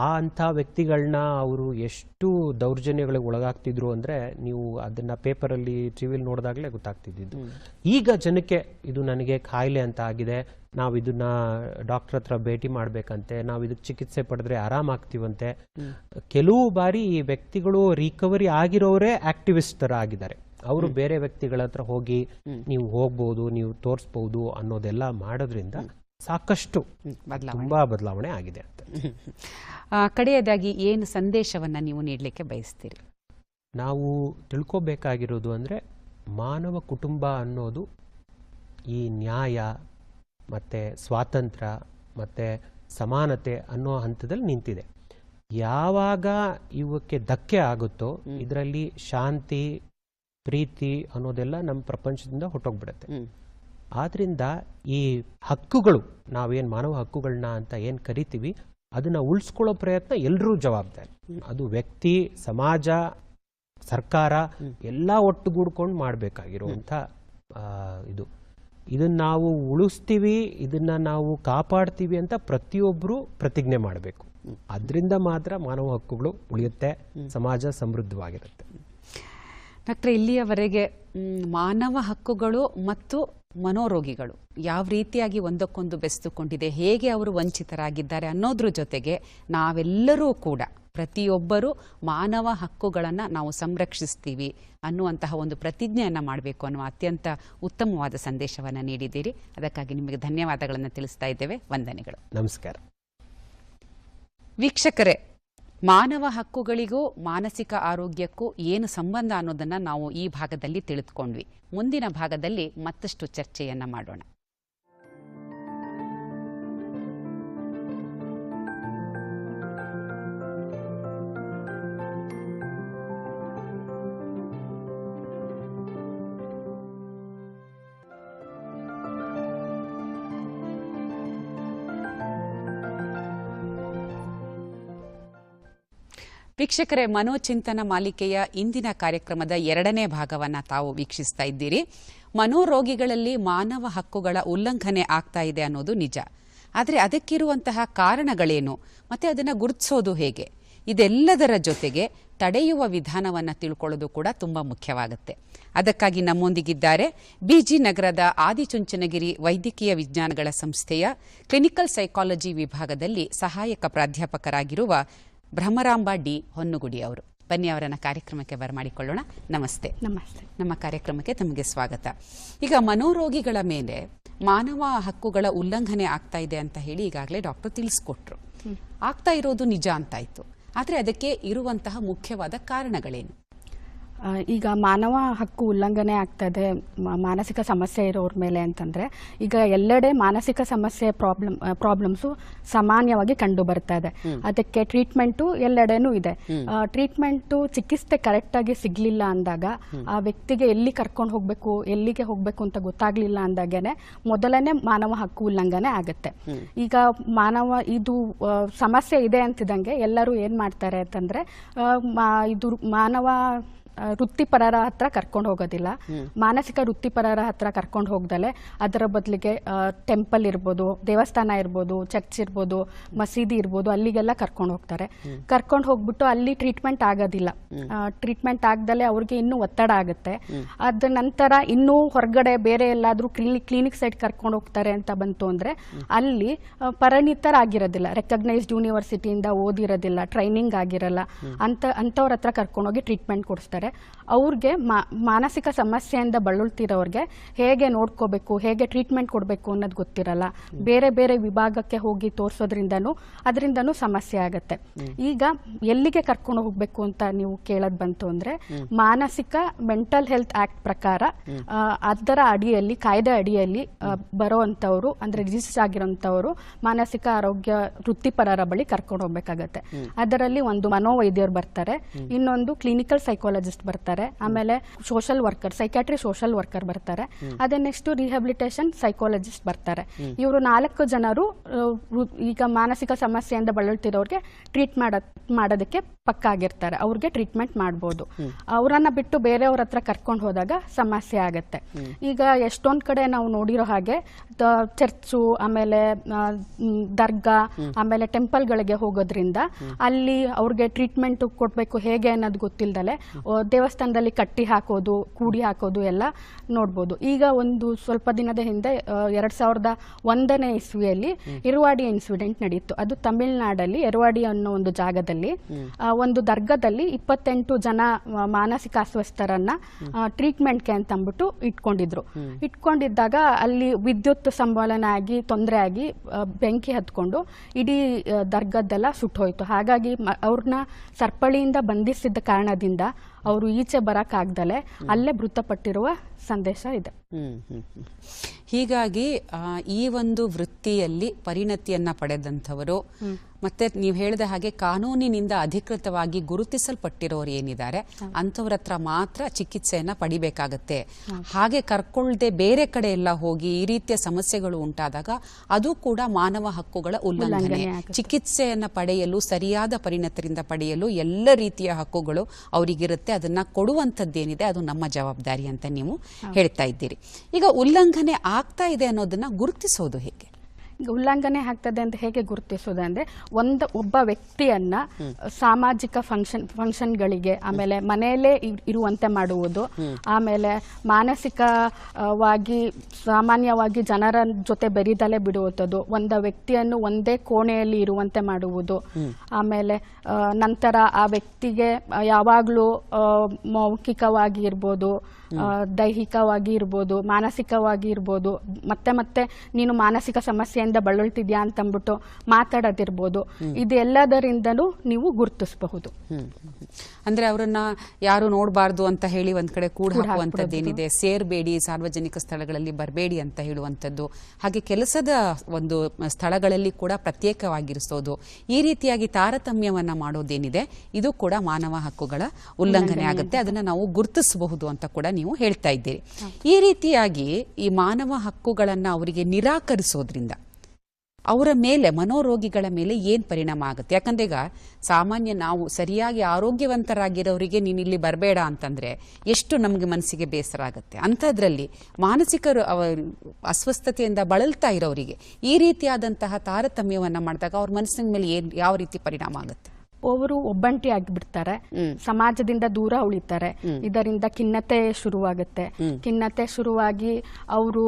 ಆ ಅಂಥ ವ್ಯಕ್ತಿಗಳನ್ನ ಅವರು ಎಷ್ಟು ದೌರ್ಜನ್ಯಗಳಿಗೆ ಒಳಗಾಗ್ತಿದ್ರು ಅಂದರೆ ನೀವು ಅದನ್ನು ಪೇಪರಲ್ಲಿ ಟಿ ವಿಲಿ ನೋಡಿದಾಗಲೇ ಗೊತ್ತಾಗ್ತಿದ್ದು ಈಗ ಜನಕ್ಕೆ ಇದು ನನಗೆ ಕಾಯಿಲೆ ಅಂತ ಆಗಿದೆ ನಾವು ಇದನ್ನ ಡಾಕ್ಟರ್ ಹತ್ರ ಭೇಟಿ ಮಾಡಬೇಕಂತೆ ನಾವು ಇದಕ್ಕೆ ಚಿಕಿತ್ಸೆ ಪಡೆದ್ರೆ ಆರಾಮಾಗ್ತೀವಂತೆ ಕೆಲವು ಬಾರಿ ಈ ವ್ಯಕ್ತಿಗಳು ರಿಕವರಿ ಆಗಿರೋರೇ ಆಕ್ಟಿವಿಸ್ಟ್ ಥರ ಆಗಿದ್ದಾರೆ. ಅವರು ಬೇರೆ ವ್ಯಕ್ತಿಗಳ ಹತ್ರ ಹೋಗಿ ನೀವು ಹೋಗ್ಬೋದು ನೀವು ತೋರಿಸ್ಬೋದು ಅನ್ನೋದೆಲ್ಲ ಮಾಡೋದ್ರಿಂದ ಸಾಕಷ್ಟು ತುಂಬಾ ಬದಲಾವಣೆ ಆಗಿದೆ ಅಂತ. ಕಡೆಯದಾಗಿ ಏನು ಸಂದೇಶವನ್ನ ನೀವು ನೀಡಲಿಕ್ಕೆ ಬಯಸ್ತೀರಿ? ನಾವು ತಿಳ್ಕೊಬೇಕಾಗಿರೋದು ಅಂದರೆ ಮಾನವ ಕುಟುಂಬ ಅನ್ನೋದು ಈ ನ್ಯಾಯ ಮತ್ತು ಸ್ವಾತಂತ್ರ್ಯ ಮತ್ತು ಸಮಾನತೆ ಅನ್ನೋ ಹಂತದಲ್ಲಿ ನಿಂತಿದೆ. ಯಾವಾಗ ಇವಕ್ಕೆ ಧಕ್ಕೆ ಆಗುತ್ತೋ ಇದರಲ್ಲಿ ಶಾಂತಿ ಪ್ರೀತಿ ಅನ್ನೋದೆಲ್ಲ ನಮ್ಮ ಪ್ರಪಂಚದಿಂದ ಹೊಟ್ಟೋಗ್ಬಿಡುತ್ತೆ. ಆದ್ರಿಂದ ಈ ಹಕ್ಕುಗಳು ನಾವೇನು ಮಾನವ ಹಕ್ಕುಗಳನ್ನ ಅಂತ ಏನು ಕರಿತೀವಿ ಅದನ್ನ ಉಳಿಸ್ಕೊಳ್ಳೋ ಪ್ರಯತ್ನ ಎಲ್ಲರೂ ಜವಾಬ್ದಾರಿ. ಅದು ವ್ಯಕ್ತಿ ಸಮಾಜ ಸರ್ಕಾರ ಎಲ್ಲ ಒಟ್ಟುಗೂಡ್ಕೊಂಡು ಮಾಡಬೇಕಾಗಿರುವಂಥ ಇದು. ಇದನ್ನ ನಾವು ಉಳಿಸ್ತೀವಿ ಇದನ್ನ ನಾವು ಕಾಪಾಡ್ತೀವಿ ಅಂತ ಪ್ರತಿಯೊಬ್ಬರು ಪ್ರತಿಜ್ಞೆ ಮಾಡಬೇಕು. ಅದರಿಂದ ಮಾತ್ರ ಮಾನವ ಹಕ್ಕುಗಳು ಉಳಿಯುತ್ತೆ ಸಮಾಜ ಸಮೃದ್ಧವಾಗಿರುತ್ತೆ. ಡಾಕ್ಟರ್ ಇಲ್ಲಿಯವರೆಗೆ ಮಾನವ ಹಕ್ಕುಗಳು ಮತ್ತು ಮನೋರೋಗಿಗಳು ಯಾವ ರೀತಿಯಾಗಿ ಒಂದಕ್ಕೊಂದು ಬೆಸೆದುಕೊಂಡಿದೆ ಹೇಗೆ ಅವರು ವಂಚಿತರಾಗಿದ್ದಾರೆ ಅನ್ನೋದ್ರ ಜೊತೆಗೆ ನಾವೆಲ್ಲರೂ ಕೂಡ ಪ್ರತಿಯೊಬ್ಬರು ಮಾನವ ಹಕ್ಕುಗಳನ್ನು ನಾವು ಸಂರಕ್ಷಿಸ್ತೀವಿ ಅನ್ನುವಂತಹ ಒಂದು ಪ್ರತಿಜ್ಞೆಯನ್ನು ಮಾಡಬೇಕು ಅನ್ನುವ ಅತ್ಯಂತ ಉತ್ತಮವಾದ ಸಂದೇಶವನ್ನು ನೀಡಿದ್ದೀರಿ. ಅದಕ್ಕಾಗಿ ನಿಮಗೆ ಧನ್ಯವಾದಗಳನ್ನು ತಿಳಿಸ್ತಾ ಇದ್ದೇವೆ. ವಂದನೆಗಳು. ನಮಸ್ಕಾರ. ವೀಕ್ಷಕರೇ ಮಾನವ ಹಕ್ಕುಗಳಿಗೂ ಮಾನಸಿಕ ಆರೋಗ್ಯಕ್ಕೂ ಏನು ಸಂಬಂಧ ಅನ್ನೋದನ್ನ ನಾವು ಈ ಭಾಗದಲ್ಲಿ ತಿಳಿದುಕೊಂಡ್ವಿ. ಮುಂದಿನ ಭಾಗದಲ್ಲಿ ಮತ್ತಷ್ಟು ಚರ್ಚೆಯನ್ನು ಮಾಡೋಣ. ವೀಕ್ಷಕರೇ, ಮನೋಚಿಂತನ ಮಾಲಿಕೆಯ ಇಂದಿನ ಕಾರ್ಯಕ್ರಮದ ಎರಡನೇ ಭಾಗವನ್ನ ತಾವು ವೀಕ್ಷಿಸ್ತಾ ಇದ್ದೀರಿ. ಮನೋರೋಗಿಗಳಲ್ಲಿ ಮಾನವ ಹಕ್ಕುಗಳ ಉಲ್ಲಂಘನೆ ಆಗ್ತಾ ಇದೆ ಅನ್ನೋದು ನಿಜ. ಆದರೆ ಅದಕ್ಕಿರುವಂತಹ ಕಾರಣಗಳೇನು? ಮತ್ತೆ ಅದನ್ನು ಗುರುತಿಸೋದು ಹೇಗೆ? ಇದೆಲ್ಲದರ ಜೊತೆಗೆ ತಡೆಯುವ ವಿಧಾನವನ್ನು ತಿಳ್ಕೊಳ್ಳೋದು ಕೂಡ ತುಂಬ ಮುಖ್ಯವಾಗುತ್ತೆ. ಅದಕ್ಕಾಗಿ ನಮ್ಮೊಂದಿಗಿದ್ದಾರೆ ಬಿಜಿ ನಗರದ ಆದಿಚುಂಚನಗಿರಿ ವೈದ್ಯಕೀಯ ವಿಜ್ಞಾನಗಳ ಸಂಸ್ಥೆಯ ಕ್ಲಿನಿಕಲ್ ಸೈಕಾಲಜಿ ವಿಭಾಗದಲ್ಲಿ ಸಹಾಯಕ ಪ್ರಾಧ್ಯಾಪಕರಾಗಿರುವ ಭ್ರಮರಾಂಬ ಡಿ ಹೊನ್ನುಗುಡಿ ಅವರು. ಬನ್ನಿ ಅವರನ್ನು ಕಾರ್ಯಕ್ರಮಕ್ಕೆ ಬರಮಾಡಿಕೊಳ್ಳೋಣ. ನಮಸ್ತೆ. ನಮಸ್ತೆ. ನಮ್ಮ ಕಾರ್ಯಕ್ರಮಕ್ಕೆ ತಮಗೆ ಸ್ವಾಗತ. ಈಗ ಮನೋರೋಗಿಗಳ ಮೇಲೆ ಮಾನವ ಹಕ್ಕುಗಳ ಉಲ್ಲಂಘನೆ ಆಗ್ತಾ ಇದೆ ಅಂತ ಹೇಳಿ ಈಗಾಗಲೇ ಡಾಕ್ಟರ್ ತಿಳಿಸ್ಕೊಟ್ರು. ಆಗ್ತಾ ಇರೋದು ನಿಜ ಅಂತಾಯ್ತು ಆದರೆ ಅದಕ್ಕೆ ಇರುವಂತಹ ಮುಖ್ಯವಾದ ಕಾರಣಗಳೇನು? ಈಗ ಮಾನವ ಹಕ್ಕು ಉಲ್ಲಂಘನೆ ಆಗ್ತದೆ ಮಾನಸಿಕ ಸಮಸ್ಯೆ ಇರೋರ ಮೇಲೆ ಅಂತಂದ್ರೆ ಈಗ ಎಲ್ಲೆಡೆ ಮಾನಸಿಕ ಸಮಸ್ಯೆ ಪ್ರಾಬ್ಲಮ್ ಪ್ರಾಬ್ಲಮ್ಸು ಸಾಮಾನ್ಯವಾಗಿ ಕಂಡು ಬರ್ತಾ ಇದೆ. ಅದಕ್ಕೆ ಟ್ರೀಟ್ಮೆಂಟು ಎಲ್ಲೆಡೆನೂ ಇದೆ. ಟ್ರೀಟ್ಮೆಂಟು ಚಿಕಿತ್ಸೆ ಕರೆಕ್ಟಾಗಿ ಸಿಗ್ಲಿಲ್ಲ ಅಂದಾಗ ಆ ವ್ಯಕ್ತಿಗೆ ಎಲ್ಲಿ ಕರ್ಕೊಂಡು ಹೋಗಬೇಕು ಎಲ್ಲಿಗೆ ಹೋಗಬೇಕು ಅಂತ ಗೊತ್ತಾಗ್ಲಿಲ್ಲ ಅಂದಾಗೇನೆ ಮೊದಲನೇ ಮಾನವ ಹಕ್ಕು ಉಲ್ಲಂಘನೆ ಆಗುತ್ತೆ. ಈಗ ಮಾನವ ಇದು ಸಮಸ್ಯೆ ಇದೆ ಅಂತಿದಂಗೆ ಎಲ್ಲರೂ ಏನು ಮಾಡ್ತಾರೆ ಅಂತಂದ್ರೆ ಇದು ಮಾನವ ವೃತ್ತಿಪರರ ಹತ್ರ ಕರ್ಕೊಂಡು ಹೋಗೋದಿಲ್ಲ. ಮಾನಸಿಕ ವೃತ್ತಿಪರರ ಹತ್ರ ಕರ್ಕೊಂಡು ಹೋಗ್ದಲೆ ಅದರ ಬದಲಿಗೆ ಟೆಂಪಲ್ ಇರ್ಬೋದು ದೇವಸ್ಥಾನ ಇರ್ಬೋದು ಚರ್ಚ್ ಇರ್ಬೋದು ಮಸೀದಿ ಇರ್ಬೋದು ಅಲ್ಲಿಗೆಲ್ಲ ಕರ್ಕೊಂಡು ಹೋಗ್ತಾರೆ. ಕರ್ಕೊಂಡು ಹೋಗ್ಬಿಟ್ಟು ಅಲ್ಲಿ ಟ್ರೀಟ್ಮೆಂಟ್ ಆಗೋದಿಲ್ಲ. ಟ್ರೀಟ್ಮೆಂಟ್ ಆಗ್ದಲೆ ಅವ್ರಿಗೆ ಇನ್ನೂ ಒತ್ತಡ ಆಗುತ್ತೆ. ಅದ ನಂತರ ಇನ್ನೂ ಹೊರಗಡೆ ಬೇರೆ ಎಲ್ಲಾದರೂ ಕ್ಲಿನಿಕ್ ಕ್ಲಿನಿಕ್ ಸೈಡ್ ಕರ್ಕೊಂಡು ಹೋಗ್ತಾರೆ ಅಂತ ಬಂತು ಅಂದರೆ ಅಲ್ಲಿ ಪರಿಣಿತರಾಗಿರೋದಿಲ್ಲ. ರೆಕಗ್ನೈಸ್ಡ್ ಯೂನಿವರ್ಸಿಟಿಯಿಂದ ಓದಿರೋದಿಲ್ಲ ಟ್ರೈನಿಂಗ್ ಆಗಿರಲ್ಲ. ಅಂತ ಅಂಥವ್ರ ಹತ್ರ ಕರ್ಕೊಂಡೋಗಿ ಟ್ರೀಟ್ಮೆಂಟ್ ಕೊಡಿಸ್ತಾರೆ. ಅವ್ರಿಗೆ ಮಾ- ಮಾನಸಿಕ ಸಮಸ್ಯೆಯಿಂದ ಬಳಲ್ತಿರೋರಿಗೆ ಹೇಗೆ ನೋಡ್ಕೋಬೇಕು ಹೇಗೆ ಟ್ರೀಟ್ಮೆಂಟ್ ಕೊಡಬೇಕು ಅನ್ನೋದು ಗೊತ್ತಿರಲ್ಲ. ಬೇರೆ ಬೇರೆ ವಿಭಾಗಕ್ಕೆ ಹೋಗಿ ತೋರಿಸೋದ್ರಿಂದನೂ ಅದರಿಂದನೂ ಸಮಸ್ಯೆ ಆಗುತ್ತೆ. ಈಗ ಎಲ್ಲಿಗೆ ಕರ್ಕೊಂಡು ಹೋಗಬೇಕು ಅಂತ ನೀವು ಕೇಳೋದು ಬಂತು ಅಂದ್ರೆ ಮಾನಸಿಕ ಮೆಂಟಲ್ ಹೆಲ್ತ್ ಆಕ್ಟ್ ಪ್ರಕಾರ ಅದರ ಅಡಿಯಲ್ಲಿ ಕಾಯ್ದೆ ಅಡಿಯಲ್ಲಿ ಬರೋವಂಥವ್ರು ಬರೋಂಥವ್ರು ಅಂದ್ರೆ ರಿಜಿಸ್ಟರ್ ಆಗಿರೋಂಥವ್ರು ಮಾನಸಿಕ ಆರೋಗ್ಯ ವೃತ್ತಿಪರರ ಬಳಿ ಕರ್ಕೊಂಡು ಹೋಗ್ಬೇಕಾಗತ್ತೆ. ಅದರಲ್ಲಿ ಒಂದು ಮನೋವೈದ್ಯರು ಬರ್ತಾರೆ. ಇನ್ನೊಂದು ಕ್ಲಿನಿಕಲ್ ಸೈಕಾಲಜಿಸ್ಟ್ ಬರ್ತಾರೆ. ಆಮೇಲೆ social worker psychiatry social worker ಬರ್ತಾರೆ. ಅದೇ ನೆಕ್ಸ್ಟ್ ರಿಹ್ಯಾಬಿಲಿಟೇಷನ್ ಸೈಕಾಲಜಿಸ್ಟ್ ಬರ್ತಾರೆ. ಇವರು ನಾಲ್ಕು ಜನರು ಈಗ ಮಾನಸಿಕ ಸಮಸ್ಯೆಯಿಂದ ಬಳಲ್ತಿರೋರ್ಗೆ ಟ್ರೀಟ್ ಮಾಡ ಮಾಡೋದಕ್ಕೆ ಪಕ್ಕ ಆಗಿರ್ತಾರೆ. ಅವ್ರಿಗೆ ಟ್ರೀಟ್ಮೆಂಟ್ ಮಾಡ್ಬೋದು. ಅವರನ್ನ ಬಿಟ್ಟು ಬೇರೆಯವ್ರ ಹತ್ರ ಕರ್ಕೊಂಡು ಹೋದಾಗ ಸಮಸ್ಯೆ ಆಗುತ್ತೆ. ಈಗ ಎಷ್ಟೊಂದ್ ಕಡೆ ನಾವು ನೋಡಿರೋ ಹಾಗೆ ಚರ್ಚು ಆಮೇಲೆ ದರ್ಗಾ ಆಮೇಲೆ ಟೆಂಪಲ್ಗಳಿಗೆ ಹೋಗೋದ್ರಿಂದ ಅಲ್ಲಿ ಅವ್ರಿಗೆ ಟ್ರೀಟ್ಮೆಂಟ್ ಕೊಡ್ಬೇಕು ಹೇಗೆ ಅನ್ನೋದು ಗೊತ್ತಿಲ್ದಲೆ ದೇವಸ್ಥಾನದಲ್ಲಿ ಕಟ್ಟಿ ಹಾಕೋದು ಕೂಡಿ ಹಾಕೋದು ಎಲ್ಲ ನೋಡ್ಬೋದು. ಈಗ ಒಂದು ಸ್ವಲ್ಪ ದಿನದ ಹಿಂದೆ ಎರಡು ಸಾವಿರದ ಒಂದನೇ ಇಸ್ವಿಯಲ್ಲಿ ಇರುವಾಡಿ ಇನ್ಸಿಡೆಂಟ್ ನಡೆಯಿತು ಅದು ತಮಿಳುನಾಡಲ್ಲಿ ಎರುವಾಡಿ ಅನ್ನೋ ಒಂದು ಜಾಗದಲ್ಲಿ ಒಂದು ದರ್ಗದಲ್ಲಿ ಇಪ್ಪತ್ತೆಂಟು ಜನ ಮಾನಸಿಕ ಅಸ್ವಸ್ಥರನ್ನ ಟ್ರೀಟ್ಮೆಂಟ್ಗೆ ಅಂತ ಅಂದ್ಬಿಟ್ಟು ಇಟ್ಕೊಂಡಿದ್ರು. ಇಟ್ಕೊಂಡಿದ್ದಾಗ ಅಲ್ಲಿ ವಿದ್ಯುತ್ ಸಂಬಳನ ಆಗಿ ತೊಂದರೆ ಆಗಿ ಬೆಂಕಿ ಹತ್ಕೊಂಡು ಇಡೀ ದರ್ಗದ್ದೆಲ್ಲ ಸುಟ್ಟೋಯ್ತು. ಹಾಗಾಗಿ ಅವ್ರನ್ನ ಸರ್ಪಳಿಯಿಂದ ಬಂಧಿಸಿದ್ದ ಕಾರಣದಿಂದ ಅವರು ಈಚೆ ಬರೋಕ್ಕಾಗ್ದಲೆ ಅಲ್ಲೇ ಮೃತಪಟ್ಟಿರುವ ಸಂದೇಶ ಇದೆ. ಹೀಗಾಗಿ ಈ ಒಂದು ವೃತ್ತಿಯಲ್ಲಿ ಪರಿಣತಿಯನ್ನ ಪಡೆದಂಥವರು ಮತ್ತೆ ನೀವು ಹೇಳಿದ ಹಾಗೆ ಕಾನೂನಿನಿಂದ ಅಧಿಕೃತವಾಗಿ ಗುರುತಿಸಲ್ಪಟ್ಟಿರೋರು ಏನಿದ್ದಾರೆ ಅಂಥವ್ರ ಹತ್ರ ಮಾತ್ರ ಚಿಕಿತ್ಸೆಯನ್ನ ಪಡಿಬೇಕಾಗತ್ತೆ. ಹಾಗೆ ಕರ್ಕೊಳ್ದೆ ಬೇರೆ ಕಡೆ ಎಲ್ಲ ಹೋಗಿ ಈ ರೀತಿಯ ಸಮಸ್ಯೆಗಳು ಉಂಟಾದಾಗ ಅದು ಕೂಡ ಮಾನವ ಹಕ್ಕುಗಳ ಉಲ್ಲಂಘನೆ. ಉಲ್ಲಂಘನೆ ಚಿಕಿತ್ಸೆಯನ್ನ ಪಡೆಯಲು ಸರಿಯಾದ ಪರಿಣತರಿಂದ ಪಡೆಯಲು ಎಲ್ಲ ರೀತಿಯ ಹಕ್ಕುಗಳು ಅವರಿಗಿರುತ್ತೆ. ಅದನ್ನ ಕೊಡುವಂಥದ್ದೇನಿದೆ ಅದು ನಮ್ಮ ಜವಾಬ್ದಾರಿ ಅಂತ ನೀವು ಹೇಳ್ತಾ ಇದ್ದೀರಿ. ಈಗ ಉಲ್ಲಂಘನೆ ಆಗ್ತಾ ಇದೆ ಅನ್ನೋದನ್ನ ಗುರುತಿಸೋದು ಹೇಗೆ? ಉಲ್ಲಂಘನೆ ಆಗ್ತದೆ ಅಂತ ಹೇಗೆ ಗುರುತಿಸುವುದಂದ್ರೆ ಒಂದು ಒಬ್ಬ ವ್ಯಕ್ತಿಯನ್ನ ಸಾಮಾಜಿಕ ಫಂಕ್ಷನ್ ಫಂಕ್ಷನ್ಗಳಿಗೆ ಆಮೇಲೆ ಮನೆಯಲ್ಲೇ ಇರುವಂತೆ ಮಾಡುವುದು ಆಮೇಲೆ ಮಾನಸಿಕವಾಗಿ ಸಾಮಾನ್ಯವಾಗಿ ಜನರ ಜೊತೆ ಬೆರೀದಲೇ ಬಿಡುವಂಥದ್ದು ಒಂದು ವ್ಯಕ್ತಿಯನ್ನು ಒಂದೇ ಕೋಣೆಯಲ್ಲಿ ಇರುವಂತೆ ಮಾಡುವುದು ಆಮೇಲೆ ನಂತರ ಆ ವ್ಯಕ್ತಿಗೆ ಯಾವಾಗಲೂ ಮೌಖಿಕವಾಗಿ ಇರ್ಬೋದು ದೈಹಿಕವಾಗಿ ಇರ್ಬೋದು ಮಾನಸಿಕವಾಗಿ ಇರ್ಬೋದು ಮತ್ತೆ ಮತ್ತೆ ನೀನು ಮಾನಸಿಕ ಸಮಸ್ಯೆಯಿಂದ ಬಳಲ್ತಿದ್ಯಾ ಅಂತಂದ್ಬಿಟ್ಟು ಮಾತಾಡೋದಿರ್ಬೋದು. ಇದೆಲ್ಲದರಿಂದನೂ ನೀವು ಗುರುತಿಸಬಹುದು. ಅಂದ್ರೆ ಅವರನ್ನ ಯಾರು ನೋಡಬಾರ್ದು ಅಂತ ಹೇಳಿ ಒಂದ್ ಕಡೆ ಕೂಡ ಹಾಕುವಂಥದ್ದೇನಿದೆ ಸೇರ್ಬೇಡಿ ಸಾರ್ವಜನಿಕ ಸ್ಥಳಗಳಲ್ಲಿ ಬರಬೇಡಿ ಅಂತ ಹೇಳುವಂಥದ್ದು. ಹಾಗೆ ಕೆಲಸದ ಒಂದು ಸ್ಥಳಗಳಲ್ಲಿ ಕೂಡ ಪ್ರತ್ಯೇಕವಾಗಿರಿಸೋದು. ಈ ರೀತಿಯಾಗಿ ತಾರತಮ್ಯವನ್ನ ಮಾಡೋದೇನಿದೆ? ಇದು ಕೂಡ ಮಾನವ ಹಕ್ಕುಗಳ ಉಲ್ಲಂಘನೆ ಆಗುತ್ತೆ. ಅದನ್ನ ನಾವು ಗುರುತಿಸಬಹುದು ಅಂತ ಕೂಡ ನೀವು ಹೇಳ್ತಾ ಇದ್ದೀರಿ. ಈ ರೀತಿಯಾಗಿ ಈ ಮಾನವ ಹಕ್ಕುಗಳನ್ನ ಅವರಿಗೆ ನಿರಾಕರಿಸೋದ್ರಿಂದ ಅವರ ಮೇಲೆ, ಮನೋರೋಗಿಗಳ ಮೇಲೆ ಏನು ಪರಿಣಾಮ ಆಗುತ್ತೆ? ಯಾಕಂದ್ರೆ ಈಗ ಸಾಮಾನ್ಯ ನಾವು ಸರಿಯಾಗಿ ಆರೋಗ್ಯವಂತರಾಗಿರೋರಿಗೆ ನೀನು ಇಲ್ಲಿ ಬರಬೇಡ ಅಂತಂದ್ರೆ ಎಷ್ಟು ನಮಗೆ ಮನಸ್ಸಿಗೆ ಬೇಸರ ಆಗುತ್ತೆ? ಅಂಥದ್ರಲ್ಲಿ ಮಾನಸಿಕರು ಅವ- ಅಸ್ವಸ್ಥತೆಯಿಂದ ಬಳಲ್ತಾ ಇರೋರಿಗೆ ಈ ರೀತಿಯಾದಂತಹ ತಾರತಮ್ಯವನ್ನು ಮಾಡಿದಾಗ ಅವ್ರ ಮನಸ್ಸಿನ ಮೇಲೆ ಏನು, ಯಾವ ರೀತಿ ಪರಿಣಾಮ ಆಗುತ್ತೆ? ಅವರು ಒಬ್ಬಂಟಿ ಆಗಿಬಿಡ್ತಾರೆ. ಸಮಾಜದಿಂದ ದೂರ ಉಳಿತಾರೆ. ಇದರಿಂದ ಖಿನ್ನತೆ ಶುರುವಾಗುತ್ತೆ. ಖಿನ್ನತೆ ಶುರುವಾಗಿ ಅವರು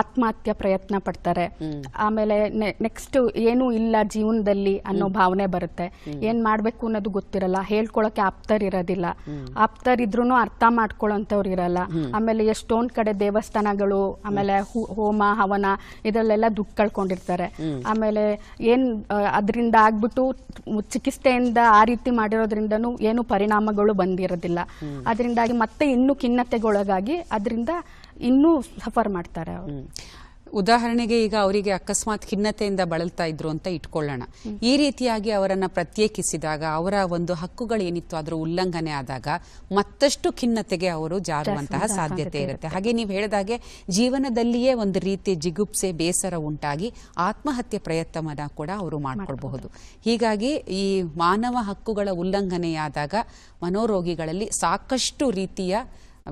ಆತ್ಮಹತ್ಯೆ ಪ್ರಯತ್ನ ಪಡ್ತಾರೆ. ಆಮೇಲೆ ನೆಕ್ಸ್ಟ್ ಏನು ಇಲ್ಲ ಜೀವನದಲ್ಲಿ ಅನ್ನೋ ಭಾವನೆ ಬರುತ್ತೆ. ಏನ್ ಮಾಡ್ಬೇಕು ಅನ್ನೋದು ಗೊತ್ತಿರಲ್ಲ. ಹೇಳ್ಕೊಳಕ್ಕೆ ಆಪ್ತರಿರೋದಿಲ್ಲ ಆಪ್ತರಿದ್ರು ಅರ್ಥ ಮಾಡ್ಕೊಳ್ಳೋಂಥವ್ರು ಇರಲ್ಲ. ಆಮೇಲೆ ಎಷ್ಟೊಂದ್ ಕಡೆ ದೇವಸ್ಥಾನಗಳು ಆಮೇಲೆ ಹೋಮ ಹವನ ಇದರಲ್ಲೆಲ್ಲ ದುಡ್ಡು ಕಳ್ಕೊಂಡಿರ್ತಾರೆ. ಆಮೇಲೆ ಏನ್ ಅದರಿಂದ ಆಗ್ಬಿಟ್ಟು ಚಿಕಿತ್ಸೆಯಿಂದ ಆ ರೀತಿ ಮಾಡಿರೋದ್ರಿಂದನೂ ಏನು ಪರಿಣಾಮಗಳು ಬಂದಿರೋದಿಲ್ಲ. ಅದರಿಂದಾಗಿ ಮತ್ತೆ ಇನ್ನೂ ಖಿನ್ನತೆಗೊಳಗಾಗಿ ಅದರಿಂದ ಇನ್ನೂ ಸಫರ್ ಮಾಡ್ತಾರೆ ಅವರು. ಉದಾಹರಣೆಗೆ ಈಗ ಅವರಿಗೆ ಅಕಸ್ಮಾತ್ ಖಿನ್ನತೆಯಿಂದ ಬಳಲ್ತಾ ಇದ್ರು ಅಂತ ಇಟ್ಕೊಳ್ಳೋಣ. ಈ ರೀತಿಯಾಗಿ ಅವರನ್ನ ಪ್ರತ್ಯೇಕಿಸಿದಾಗ ಅವರ ಒಂದು ಹಕ್ಕುಗಳು ಏನಿತ್ತು ಅದರ ಉಲ್ಲಂಘನೆ ಆದಾಗ ಮತ್ತಷ್ಟು ಖಿನ್ನತೆಗೆ ಅವರು ಜಾರುವಂತಹ ಸಾಧ್ಯತೆ ಇರುತ್ತೆ. ಹಾಗೆ ನೀವು ಹೇಳಿದಾಗೆ ಜೀವನದಲ್ಲಿಯೇ ಒಂದು ರೀತಿ ಜಿಗುಪ್ಸೆ ಬೇಸರ ಉಂಟಾಗಿ ಆತ್ಮಹತ್ಯೆ ಪ್ರಯತ್ನವನ್ನ ಕೂಡ ಅವರು ಮಾಡ್ಕೊಳ್ಬಹುದು. ಹೀಗಾಗಿ ಈ ಮಾನವ ಹಕ್ಕುಗಳ ಉಲ್ಲಂಘನೆಯಾದಾಗ ಮನೋರೋಗಿಗಳಲ್ಲಿ ಸಾಕಷ್ಟು ರೀತಿಯ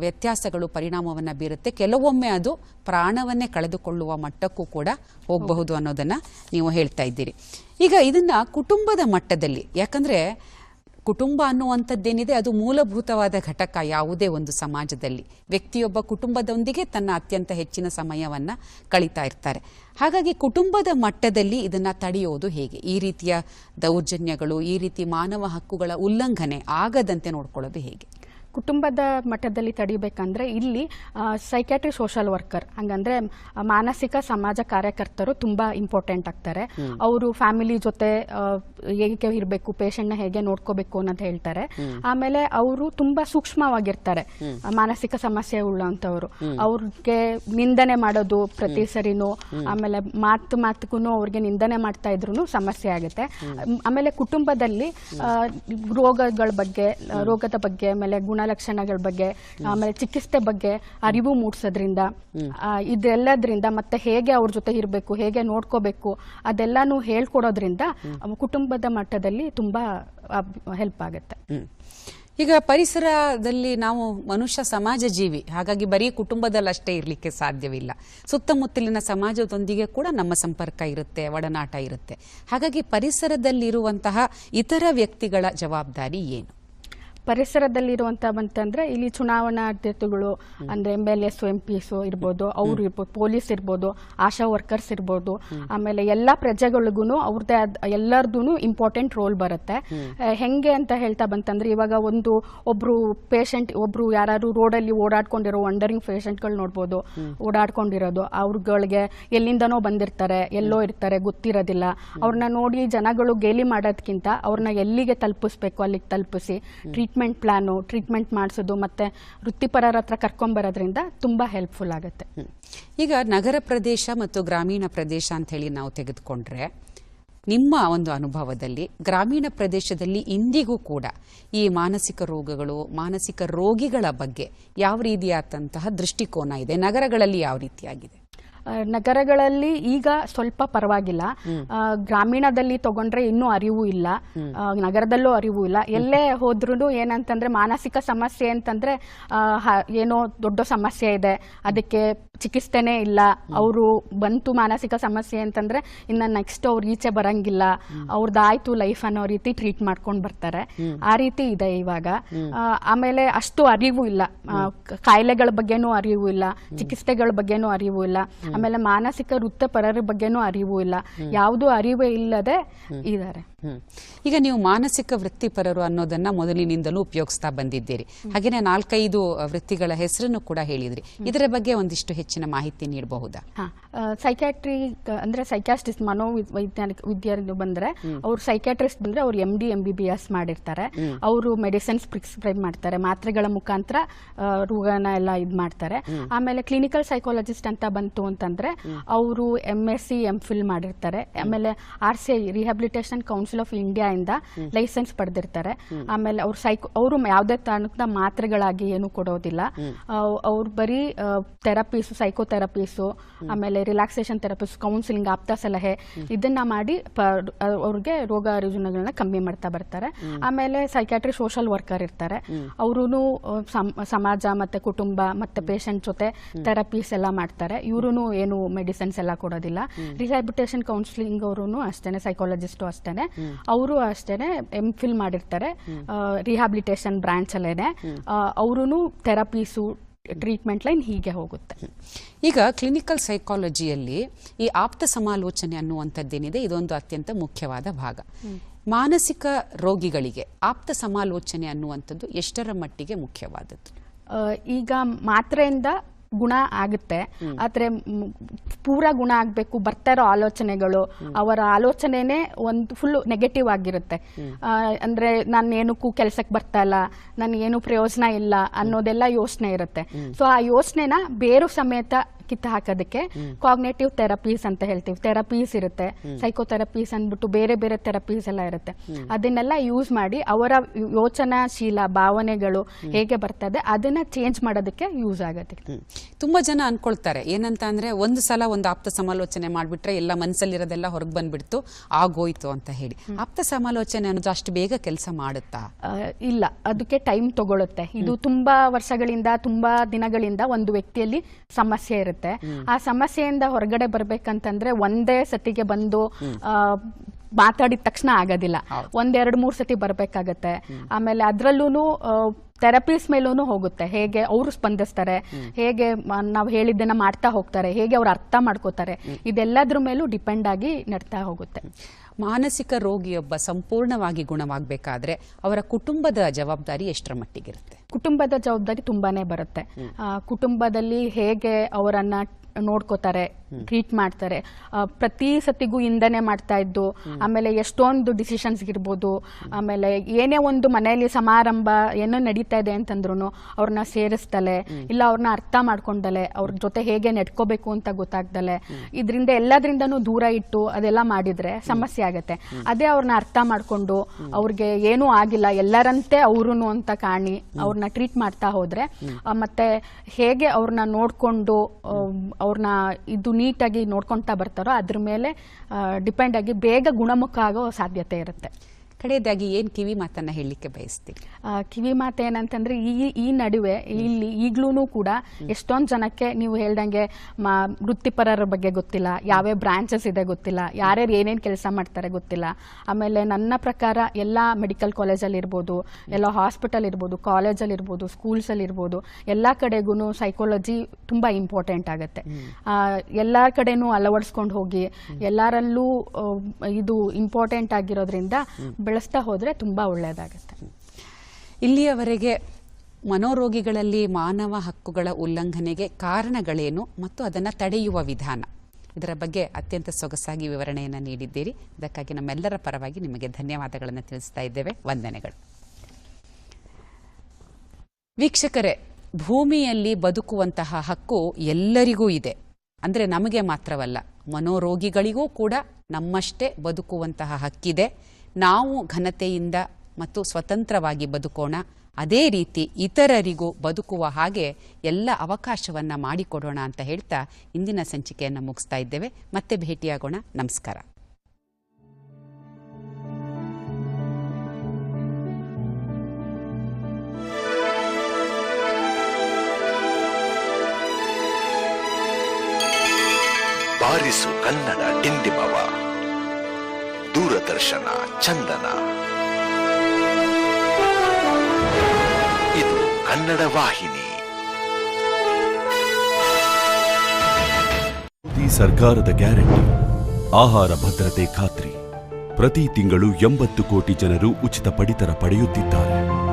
ವ್ಯತ್ಯಾಸಗಳು ಪರಿಣಾಮವನ್ನು ಬೀರುತ್ತೆ. ಕೆಲವೊಮ್ಮೆ ಅದು ಪ್ರಾಣವನ್ನೇ ಕಳೆದುಕೊಳ್ಳುವ ಮಟ್ಟಕ್ಕೂ ಕೂಡ ಹೋಗಬಹುದು ಅನ್ನೋದನ್ನು ನೀವು ಹೇಳ್ತಾ ಇದ್ದೀರಿ. ಈಗ ಇದನ್ನು ಕುಟುಂಬದ ಮಟ್ಟದಲ್ಲಿ, ಯಾಕಂದರೆ ಕುಟುಂಬ ಅನ್ನುವಂಥದ್ದೇನಿದೆ, ಅದು ಮೂಲಭೂತವಾದ ಘಟಕ ಯಾವುದೇ ಒಂದು ಸಮಾಜದಲ್ಲಿ. ವ್ಯಕ್ತಿಯೊಬ್ಬ ಕುಟುಂಬದೊಂದಿಗೆ ತನ್ನ ಅತ್ಯಂತ ಹೆಚ್ಚಿನ ಸಮಯವನ್ನು ಕಳೀತಾ ಇರ್ತಾರೆ. ಹಾಗಾಗಿ ಕುಟುಂಬದ ಮಟ್ಟದಲ್ಲಿ ಇದನ್ನು ತಡೆಯೋದು ಹೇಗೆ? ಈ ರೀತಿಯ ದೌರ್ಜನ್ಯಗಳು, ಈ ರೀತಿ ಮಾನವ ಹಕ್ಕುಗಳ ಉಲ್ಲಂಘನೆ ಆಗದಂತೆ ನೋಡ್ಕೊಳ್ಳೋದು ಹೇಗೆ? ಕುಟುಂಬದ ಮಟ್ಟದಲ್ಲಿ ತಡಿಬೇಕಂದ್ರೆ ಇಲ್ಲಿ ಸೈಕ್ಯಾಟ್ರಿ ಸೋಷಿಯಲ್ ವರ್ಕರ್ ಹಂಗಂದ್ರೆ ಮಾನಸಿಕ ಸಮಾಜ ಕಾರ್ಯಕರ್ತರು ತುಂಬಾ ಇಂಪಾರ್ಟೆಂಟ್ ಆಗ್ತಾರೆ. ಅವರು ಫ್ಯಾಮಿಲಿ ಜೊತೆ ಹೇಗೆ ಇರಬೇಕು ಪೇಷಂಟ್ನ ಹೇಗೆ ನೋಡ್ಕೋಬೇಕು ಅನ್ನೋದು ಹೇಳ್ತಾರೆ. ಆಮೇಲೆ ಅವರು ತುಂಬಾ ಸೂಕ್ಷ್ಮವಾಗಿರ್ತಾರೆ. ಮಾನಸಿಕ ಸಮಸ್ಯೆ ಉಳ್ಳಂತವ್ರು ಅವ್ರಿಗೆ ನಿಂದನೆ ಮಾಡೋದು ಪ್ರತಿ ಸರಿನೂ ಆಮೇಲೆ ಮಾತು ಮಾತಕ್ಕೂ ಅವ್ರಿಗೆ ನಿಂದನೆ ಮಾಡ್ತಾ ಇದ್ರು ಸಮಸ್ಯೆ ಆಗುತ್ತೆ. ಆಮೇಲೆ ಕುಟುಂಬದಲ್ಲಿ ರೋಗಗಳ ಬಗ್ಗೆ ರೋಗದ ಬಗ್ಗೆ ಆಮೇಲೆ ಗುಣಲಕ್ಷಣಗಳ ಬಗ್ಗೆ ಆಮೇಲೆ ಚಿಕಿತ್ಸೆ ಬಗ್ಗೆ ಅರಿವು ಮೂಡಿಸೋದ್ರಿಂದ ಇದೆಲ್ಲದ್ರಿಂದ ಮತ್ತೆ ಹೇಗೆ ಅವ್ರ ಜೊತೆ ಇರಬೇಕು ಹೇಗೆ ನೋಡ್ಕೋಬೇಕು ಅದೆಲ್ಲಾನು ಹೇಳ್ಕೊಡೋದ್ರಿಂದ ಕುಟುಂಬದ ಮಟ್ಟದಲ್ಲಿ ತುಂಬಾ ಹೆಲ್ಪ್ ಆಗುತ್ತೆ. ಈಗ ಪರಿಸರದಲ್ಲಿ ನಾವು ಮನುಷ್ಯ ಸಮಾಜ ಜೀವಿ ಹಾಗಾಗಿ ಬರೀ ಕುಟುಂಬದಲ್ಲಿ ಅಷ್ಟೇ ಇರಲಿಕ್ಕೆ ಸಾಧ್ಯವಿಲ್ಲ. ಸುತ್ತಮುತ್ತಲಿನ ಸಮಾಜದೊಂದಿಗೆ ಕೂಡ ನಮ್ಮ ಸಂಪರ್ಕ ಇರುತ್ತೆ ಒಡನಾಟ ಇರುತ್ತೆ. ಹಾಗಾಗಿ ಪರಿಸರದಲ್ಲಿರುವಂತಹ ಇತರ ವ್ಯಕ್ತಿಗಳ ಜವಾಬ್ದಾರಿ ಏನು? ಪರಿಸರದಲ್ಲಿರುವಂತ ಬಂತಂದ್ರೆ ಇಲ್ಲಿ ಚುನಾವಣಾ ಅಭ್ಯರ್ಥಿಗಳು ಅಂದ್ರೆ M L S M Ps ಇರ್ಬೋದು ಅವ್ರು ಇರ್ಬೋದು ಪೊಲೀಸ್ ಇರ್ಬೋದು ಆಶಾ ವರ್ಕರ್ಸ್ ಇರ್ಬೋದು ಆಮೇಲೆ ಎಲ್ಲಾ ಪ್ರಜೆಗಳಿಗೂ ಅವ್ರದ್ದೇ ಎಲ್ಲರದೂ ಇಂಪಾರ್ಟೆಂಟ್ ರೋಲ್ ಬರುತ್ತೆ. ಹೆಂಗೆ ಅಂತ ಹೇಳ್ತಾ ಬಂತಂದ್ರೆ ಇವಾಗ ಒಂದು ಒಬ್ರು ಪೇಷಂಟ್ ಒಬ್ರು ಯಾರು ರೋಡಲ್ಲಿ ಓಡಾಡ್ಕೊಂಡಿರೋ ವಂಡರಿಂಗ್ ಪೇಷಂಟ್ಗಳು ನೋಡ್ಬೋದು ಓಡಾಡ್ಕೊಂಡಿರೋದು ಅವ್ರಗಳಿಗೆ ಎಲ್ಲಿಂದನೋ ಬಂದಿರ್ತಾರೆ ಎಲ್ಲೋ ಇರ್ತಾರೆ ಗೊತ್ತಿರೋದಿಲ್ಲ. ಅವ್ರನ್ನ ನೋಡಿ ಜನಗಳು ಗೇಲಿ ಮಾಡೋದಕ್ಕಿಂತ ಅವ್ರನ್ನ ಎಲ್ಲಿಗೆ ತಲುಪಿಸ್ಬೇಕು ಅಲ್ಲಿಗೆ ತಲುಪಿಸಿ ಟ್ರೀಟ್ಮೆಂಟ್ ಪ್ಲಾನು ಟ್ರೀಟ್ಮೆಂಟ್ ಮಾಡಿಸೋದು ಮತ್ತು ವೃತ್ತಿಪರರ ಹತ್ರ ಕರ್ಕೊಂಬರೋದ್ರಿಂದ ತುಂಬ ಹೆಲ್ಪ್ಫುಲ್ ಆಗುತ್ತೆ. ಈಗ ನಗರ ಪ್ರದೇಶ ಮತ್ತು ಗ್ರಾಮೀಣ ಪ್ರದೇಶ ಅಂತ ಹೇಳಿ ನಾವು ತೆಗೆದುಕೊಂಡ್ರೆ ನಿಮ್ಮ ಒಂದು ಅನುಭವದಲ್ಲಿ ಗ್ರಾಮೀಣ ಪ್ರದೇಶದಲ್ಲಿ ಇಂದಿಗೂ ಕೂಡ ಈ ಮಾನಸಿಕ ರೋಗಗಳು, ಮಾನಸಿಕ ರೋಗಿಗಳ ಬಗ್ಗೆ ಯಾವ ರೀತಿಯಾದಂತಹ ದೃಷ್ಟಿಕೋನ ಇದೆ? ನಗರಗಳಲ್ಲಿ ಯಾವ ರೀತಿಯಾಗಿದೆ? ನಗರಗಳಲ್ಲಿ ಈಗ ಸ್ವಲ್ಪ ಪರವಾಗಿಲ್ಲ. ಗ್ರಾಮೀಣದಲ್ಲಿ ತಗೊಂಡ್ರೆ ಇನ್ನೂ ಅರಿವು ಇಲ್ಲ. ನಗರದಲ್ಲೂ ಅರಿವು ಇಲ್ಲ. ಎಲ್ಲೇ ಹೋದ್ರೂ ಏನಂತಂದ್ರೆ ಮಾನಸಿಕ ಸಮಸ್ಯೆ ಅಂತಂದ್ರೆ ಏನೋ ದೊಡ್ಡ ಸಮಸ್ಯೆ ಇದೆ. ಅದಕ್ಕೆ ಚಿಕಿತ್ಸೆನೇ ಇಲ್ಲ. ಅವರು ಬಂತು ಮಾನಸಿಕ ಸಮಸ್ಯೆ ಅಂತಂದ್ರೆ ಇನ್ನ ನೆಕ್ಸ್ಟ್ ಅವ್ರು ಈಚೆ ಬರಂಗಿಲ್ಲ. ಅವ್ರದ್ದಾಯ್ತು ಲೈಫ್ ಅನ್ನೋ ರೀತಿ ಟ್ರೀಟ್ ಮಾಡ್ಕೊಂಡು ಬರ್ತಾರೆ. ಆ ರೀತಿ ಇದೆ ಇವಾಗ. ಆಮೇಲೆ ಅಷ್ಟು ಅರಿವು ಇಲ್ಲ. ಕಾಯಿಲೆಗಳ ಬಗ್ಗೆನೂ ಅರಿವು ಇಲ್ಲ. ಚಿಕಿತ್ಸೆಗಳ ಬಗ್ಗೆನೂ ಅರಿವು ಇಲ್ಲ. ಆಮೇಲೆ ಮಾನಸಿಕ ವೃತ್ತಿಪರರ ಬಗ್ಗೆನೂ ಅರಿವು ಇಲ್ಲ. ಯಾವುದು ಅರಿವೇ ಇಲ್ಲದೆ ಇದ್ದಾರೆ. ಈಗ ನೀವು ಮಾನಸಿಕ ವೃತ್ತಿಪರರು ಅನ್ನೋದನ್ನ ಮೊದಲಿನಿಂದಲೂ ಉಪಯೋಗಿಸ್ತಾ ಬಂದಿದ್ದೀರಿ. ಹಾಗೇನೆ ನಾಲ್ಕೈದು ವೃತ್ತಿಗಳ ಹೆಸರನ್ನು ಕೂಡ ಹೇಳಿದ್ರಿ. ಇದರ ಬಗ್ಗೆ ಒಂದಿಷ್ಟು ಹೆಚ್ಚಿನ ಮಾಹಿತಿ ನೀಡಬಹುದಾ? ಸೈಕ್ಯಾಟ್ರಿ ಅಂದ್ರೆ ಸೈಕ್ಯಾಸ್ಟಿಸ್ಟ್ ಮನೋ ವೈಜ್ಞಾನಿಕ ವಿದ್ಯಾರ್ಥಿ ಬಂದ್ರೆ ಅವ್ರು ಸೈಕ್ಯಾಟ್ರಿಸ್ಟ್ ಬಂದ್ರೆ ಅವ್ರು M D M B B S ಮಾಡಿರ್ತಾರೆ. ಅವರು ಮೆಡಿಸಿನ್ಸ್ ಪ್ರಿಸ್ಕ್ರೈಬ್ ಮಾಡ್ತಾರೆ. ಮಾತ್ರೆಗಳ ಮುಖಾಂತರ ರೋಗನ ಎಲ್ಲ ಇದು ಮಾಡ್ತಾರೆ. ಆಮೇಲೆ ಕ್ಲಿನಿಕಲ್ ಸೈಕಾಲಜಿಸ್ಟ್ ಅಂತ ಬಂತು ಅಂತಂದ್ರೆ ಅವರು M S C M phil ಮಾಡಿರ್ತಾರೆ. ಆಮೇಲೆ R C I rehabilitation council council of India ಇಂದ ಲೈಸೆನ್ಸ್ ಪಡೆದಿರ್ತಾರೆ. ಆಮೇಲೆ ಅವ್ರು ಸೈಕ್ ಅವರು ಯಾವುದೇ ಕಾರಣಕ್ಕೂ ಮಾತ್ರೆಗಳಾಗಿ ಏನು ಕೊಡೋದಿಲ್ಲ. ಅವ್ರು ಬರೀ ಥೆರಪೀಸು ಸೈಕೋಥೆರಪೀಸು ಆಮೇಲೆ ರಿಲ್ಯಾಕ್ಸೇಷನ್ ಥೆರಪೀಸ್ ಕೌನ್ಸಿಲಿಂಗ್ ಆಪ್ತ ಸಲಹೆ ಇದನ್ನ ಮಾಡಿ ಅವ್ರಿಗೆ ರೋಗ ರುಜಿನಗಳನ್ನ ಕಮ್ಮಿ ಮಾಡ್ತಾ ಬರ್ತಾರೆ. ಆಮೇಲೆ ಸೈಕ್ಯಾಟ್ರಿ ಸೋಷಿಯಲ್ ವರ್ಕರ್ ಇರ್ತಾರೆ. ಅವರು ಸಮಾಜ ಮತ್ತೆ ಕುಟುಂಬ ಮತ್ತೆ ಪೇಷಂಟ್ ಜೊತೆ ಥೆರಪೀಸ್ ಎಲ್ಲ ಮಾಡ್ತಾರೆ. ಇವರು ಏನು ಮೆಡಿಸಿನ್ಸ್ ಎಲ್ಲ ಕೊಡೋದಿಲ್ಲ. ರಿಹ್ಯಾಬಿಟೇಷನ್ ಕೌನ್ಸಿಲಿಂಗ್ ಅವರು ಅಷ್ಟೇನೆ ಸೈಕಾಲಜಿಸ್ಟು ಅಷ್ಟೇನೆ. ಅವರು ಅಷ್ಟೇನೆ ಎಂ ಫಿಲ್ ಮಾಡಿರ್ತಾರೆ. ರಿಹ್ಯಾಬಿಲಿಟೇಷನ್ ಬ್ರಾಂಚ್ ಅಲ್ಲೇನೆ. ಅವರು ಥೆರಪೀಸು ಟ್ರೀಟ್ಮೆಂಟ್ ಲೈನ್ ಹೀಗೆ ಹೋಗುತ್ತೆ. ಈಗ ಕ್ಲಿನಿಕಲ್ ಸೈಕಾಲಜಿಯಲ್ಲಿ ಈ ಆಪ್ತ ಸಮಾಲೋಚನೆ ಅನ್ನುವಂಥದ್ದೇನಿದೆ ಇದೊಂದು ಅತ್ಯಂತ ಮುಖ್ಯವಾದ ಭಾಗ. ಮಾನಸಿಕ ರೋಗಿಗಳಿಗೆ ಆಪ್ತ ಸಮಾಲೋಚನೆ ಅನ್ನುವಂಥದ್ದು ಎಷ್ಟರ ಮಟ್ಟಿಗೆ ಮುಖ್ಯವಾದದ್ದು? ಈಗ ಮಾತ್ರೆಯಿಂದ ಗುಣ ಆಗುತ್ತೆ. ಆದ್ರೆ ಪೂರ ಗುಣ ಆಗ್ಬೇಕು ಬರ್ತಾ ಇರೋ ಆಲೋಚನೆಗಳು ಅವರ ಆಲೋಚನೆನೇ ಒಂದು ಫುಲ್ ನೆಗೆಟಿವ್ ಆಗಿರುತ್ತೆ. ಅಂದ್ರೆ ನಾನು ಏನಕ್ಕೂ ಕೆಲ್ಸಕ್ಕೆ ಬರ್ತಾ ಇಲ್ಲ ಏನು ಪ್ರಯೋಜನ ಇಲ್ಲ ಅನ್ನೋದೆಲ್ಲ ಯೋಚನೆ ಇರುತ್ತೆ. ಸೊ ಆ ಯೋಚನೆನ ಬೇರು ಸಮೇತ ಕಿತ್ತು ಹಾಕೋದಕ್ಕೆ ಕಾಗ್ನೇಟಿವ್ ಥೆರಪೀಸ್ ಅಂತ ಹೇಳ್ತೀವಿ. ಥೆರಪೀಸ್ ಇರುತ್ತೆ. ಸೈಕೋಥೆರಪೀಸ್ ಅಂದ್ಬಿಟ್ಟು ಬೇರೆ ಬೇರೆ ಥೆರಪೀಸ್ ಎಲ್ಲ ಇರುತ್ತೆ. ಅದನ್ನೆಲ್ಲ ಯೂಸ್ ಮಾಡಿ ಅವರ ಯೋಚನಾಶೀಲ ಭಾವನೆಗಳು ಹೇಗೆ ಬರ್ತದೆ ಅದನ್ನ ಚೇಂಜ್ ಮಾಡೋದಕ್ಕೆ ಯೂಸ್ ಆಗುತ್ತೆ. ತುಂಬಾ ಜನ ಅನ್ಕೊಳ್ತಾರೆ. ಏನಂತ ಅಂದ್ರೆ ಒಂದು ಸಲ ಒಂದು ಆಪ್ತ ಸಮಾಲೋಚನೆ ಮಾಡಿಬಿಟ್ರೆ ಎಲ್ಲ ಮನಸ್ಸಲ್ಲಿರೋದೆಲ್ಲ ಹೊರಗೆ ಬಂದ್ಬಿಡ್ತು ಆಗೋಯ್ತು ಅಂತ ಹೇಳಿ. ಆಪ್ತ ಸಮಾಲೋಚನೆ ಅನ್ನೋದು ಅಷ್ಟು ಬೇಗ ಕೆಲಸ ಮಾಡುತ್ತಾ? ಆ, ಇಲ್ಲ. ಅದಕ್ಕೆ ಟೈಮ್ ತಗೊಳುತ್ತೆ. ಇದು ತುಂಬಾ ವರ್ಷಗಳಿಂದ ತುಂಬಾ ದಿನಗಳಿಂದ ಒಂದು ವ್ಯಕ್ತಿಯಲ್ಲಿ ಸಮಸ್ಯೆ ಇರುತ್ತೆ. ಆ ಸಮಸ್ಯೆಯಿಂದ ಹೊರಗಡೆ ಬರ್ಬೇಕಂತಂದ್ರೆ ಒಂದೇ ಸತಿಗೆ ಬಂದು ಆ, ಮಾತಾಡಿದ ತಕ್ಷಣ ಆಗೋದಿಲ್ಲ. ಒಂದೆರಡು ಮೂರು ಸತಿ ಬರಬೇಕಾಗತ್ತೆ. ಆಮೇಲೆ ಅದರಲ್ಲೂ ಥೆರಪೀಸ್ ಮೇಲೂ ಹೋಗುತ್ತೆ. ಹೇಗೆ ಅವರು ಸ್ಪಂದಿಸ್ತಾರೆ ಹೇಗೆ ನಾವು ಹೇಳಿದ್ದನ್ನ ಮಾಡ್ತಾ ಹೋಗ್ತಾರೆ ಹೇಗೆ ಅವ್ರು ಅರ್ಥ ಮಾಡ್ಕೋತಾರೆ ಇದೆಲ್ಲದ್ರ ಮೇಲೂ ಡಿಪೆಂಡ್ ಆಗಿ ನಡ್ತಾ ಹೋಗುತ್ತೆ. ಮಾನಸಿಕ ರೋಗಿಯೊಬ್ಬ ಸಂಪೂರ್ಣವಾಗಿ ಗುಣವಾಗಬೇಕಾದ್ರೆ ಅವರ ಕುಟುಂಬದ ಜವಾಬ್ದಾರಿ ಎಷ್ಟರ ಮಟ್ಟಿಗಿರುತ್ತೆ? ಕುಟುಂಬದ ಜವಾಬ್ದಾರಿ ತುಂಬಾನೇ ಬರುತ್ತೆ. ಕುಟುಂಬದಲ್ಲಿ ಹೇಗೆ ಅವರನ್ನ ನೋಡ್ಕೋತಾರೆ ಟ್ರೀಟ್ ಮಾಡ್ತಾರೆ ಪ್ರತಿ ಸತಿಗೂ ಇಂದನೆ ಮಾಡ್ತಾ ಇದ್ದು ಆಮೇಲೆ ಎಷ್ಟೊಂದು ಡಿಸಿಷನ್ಸ್ ಇರ್ಬೋದು ಆಮೇಲೆ ಏನೇ ಒಂದು ಮನೆಯಲ್ಲಿ ಸಮಾರಂಭ ಏನೋ ನಡೀತಾ ಇದೆ ಅಂತಂದ್ರು ಅವ್ರನ್ನ ಸೇರಿಸ್ತಲೆ ಇಲ್ಲ ಅವ್ರನ್ನ ಅರ್ಥ ಮಾಡ್ಕೊಂಡಲೆ ಅವ್ರ ಜೊತೆ ಹೇಗೆ ನೆಡ್ಕೋಬೇಕು ಅಂತ ಗೊತ್ತಾಗ್ದಲೆ ಇದರಿಂದ ಎಲ್ಲದರಿಂದನು ದೂರ ಇಟ್ಟು ಅದೆಲ್ಲ ಮಾಡಿದ್ರೆ ಸಮಸ್ಯೆ ಆಗತ್ತೆ. ಅದೇ ಅವ್ರನ್ನ ಅರ್ಥ ಮಾಡ್ಕೊಂಡು ಅವ್ರಿಗೆ ಏನೂ ಆಗಿಲ್ಲ ಎಲ್ಲರಂತೆ ಅವ್ರು ಅಂತ ಕಾಣಿ ಅವ್ರನ್ನ ಟ್ರೀಟ್ ಮಾಡ್ತಾ ಹೋದ್ರೆ ಮತ್ತೆ ಹೇಗೆ ಅವ್ರನ್ನ ನೋಡ್ಕೊಂಡು ಅವ್ರನ್ನ ಇದು ನೀಟಾಗಿ ನೋಡ್ಕೊಳ್ತಾ ಬರ್ತಾರೋ ಅದ್ರ ಮೇಲೆ ಡಿಪೆಂಡ್ ಆಗಿ ಬೇಗ ಗುಣಮುಖ ಆಗೋ ಸಾಧ್ಯತೆ ಇರುತ್ತೆ. ಕಡೆಯದಾಗಿ ಏನ್ ಕಿವಿ ಮಾತನ್ನು ಹೇಳಲಿಕ್ಕೆ ಬಯಸ್ತೀನಿ ಕಿವಿ ಮಾತು ಏನಂತಂದ್ರೆ ಈ ಈ ನಡುವೆ ಇಲ್ಲಿ ಈಗಲೂ ಕೂಡ ಎಷ್ಟೊಂದು ಜನಕ್ಕೆ ನೀವು ಹೇಳ್ದಂಗೆ ಮಾ, ವೃತ್ತಿಪರರ ಬಗ್ಗೆ ಗೊತ್ತಿಲ್ಲ, ಯಾವ್ಯಾವ ಬ್ರಾಂಚಸ್ ಇದೆ ಗೊತ್ತಿಲ್ಲ, ಯಾರ್ಯಾರು ಏನೇನು ಕೆಲಸ ಮಾಡ್ತಾರೆ ಗೊತ್ತಿಲ್ಲ. ಆಮೇಲೆ ನನ್ನ ಪ್ರಕಾರ ಎಲ್ಲ ಮೆಡಿಕಲ್ ಕಾಲೇಜಲ್ಲಿ ಇರ್ಬೋದು, ಎಲ್ಲ ಹಾಸ್ಪಿಟಲ್ ಇರ್ಬೋದು ಕಾಲೇಜಲ್ಲಿ ಇರ್ಬೋದು ಸ್ಕೂಲ್ಸಲ್ಲಿ ಇರ್ಬೋದು, ಎಲ್ಲ ಕಡೆಗೂ ಸೈಕಾಲಜಿ ತುಂಬ ಇಂಪಾರ್ಟೆಂಟ್ ಆಗುತ್ತೆ. ಎಲ್ಲ ಕಡೆನೂ ಅಳವಡಿಸ್ಕೊಂಡು ಹೋಗಿ, ಎಲ್ಲರಲ್ಲೂ ಇದು ಇಂಪಾರ್ಟೆಂಟ್ ಆಗಿರೋದ್ರಿಂದ ಬೆಳೆಸ್ತಾ ಹೋದರೆ ತುಂಬಾ ಒಳ್ಳೆಯದಾಗುತ್ತೆ ಇಲ್ಲಿಯವರೆಗೆ ಮನೋರೋಗಿಗಳಲ್ಲಿ ಮಾನವ ಹಕ್ಕುಗಳ ಉಲ್ಲಂಘನೆಗೆ ಕಾರಣಗಳೇನು ಮತ್ತು ಅದನ್ನು ತಡೆಯುವ ವಿಧಾನ? ಇದರ ಬಗ್ಗೆ ಅತ್ಯಂತ ಸೊಗಸಾಗಿ ವಿವರಣೆಯನ್ನು ನೀಡಿದ್ದೀರಿ. ಅದಕ್ಕಾಗಿ ನಮ್ಮೆಲ್ಲರ ಪರವಾಗಿ ನಿಮಗೆ ಧನ್ಯವಾದಗಳನ್ನು ತಿಳಿಸ್ತಾ ಇದ್ದೇವೆ. ವಂದನೆಗಳು. ವೀಕ್ಷಕರೇ, ಭೂಮಿಯಲ್ಲಿ ಬದುಕುವಂತಹ ಹಕ್ಕು ಎಲ್ಲರಿಗೂ ಇದೆ. ಅಂದರೆ ನಮಗೆ ಮಾತ್ರವಲ್ಲ, ಮನೋರೋಗಿಗಳಿಗೂ ಕೂಡ ನಮ್ಮಷ್ಟೇ ಬದುಕುವಂತಹ ಹಕ್ಕಿದೆ. ನಾವು ಘನತೆಯಿಂದ ಮತ್ತು ಸ್ವತಂತ್ರವಾಗಿ ಬದುಕೋಣ. ಅದೇ ರೀತಿ ಇತರರಿಗೂ ಬದುಕುವ ಹಾಗೆ ಎಲ್ಲ ಅವಕಾಶವನ್ನು ಮಾಡಿಕೊಡೋಣ ಅಂತ ಹೇಳ್ತಾ ಇಂದಿನ ಸಂಚಿಕೆಯನ್ನು ಮುಗಿಸ್ತಾ ಇದ್ದೇವೆ. ಮತ್ತೆ ಭೇಟಿಯಾಗೋಣ. ನಮಸ್ಕಾರ. ಕನ್ನಡ ಡಿಂಡಿಮವ ದೂರದರ್ಶನ, ಚಂದನ. ಇದು ಕನ್ನಡ ವಾಹಿನಿ. ಸರ್ಕಾರದ ಗ್ಯಾರಂಟಿ, ಆಹಾರ ಭದ್ರತೆ ಖಾತ್ರಿ. ಪ್ರತಿ ತಿಂಗಳು ಎಂಬತ್ತು ಕೋಟಿ ಜನರು ಉಚಿತ ಪಡಿತರ ಪಡೆಯುತ್ತಿದ್ದಾರೆ.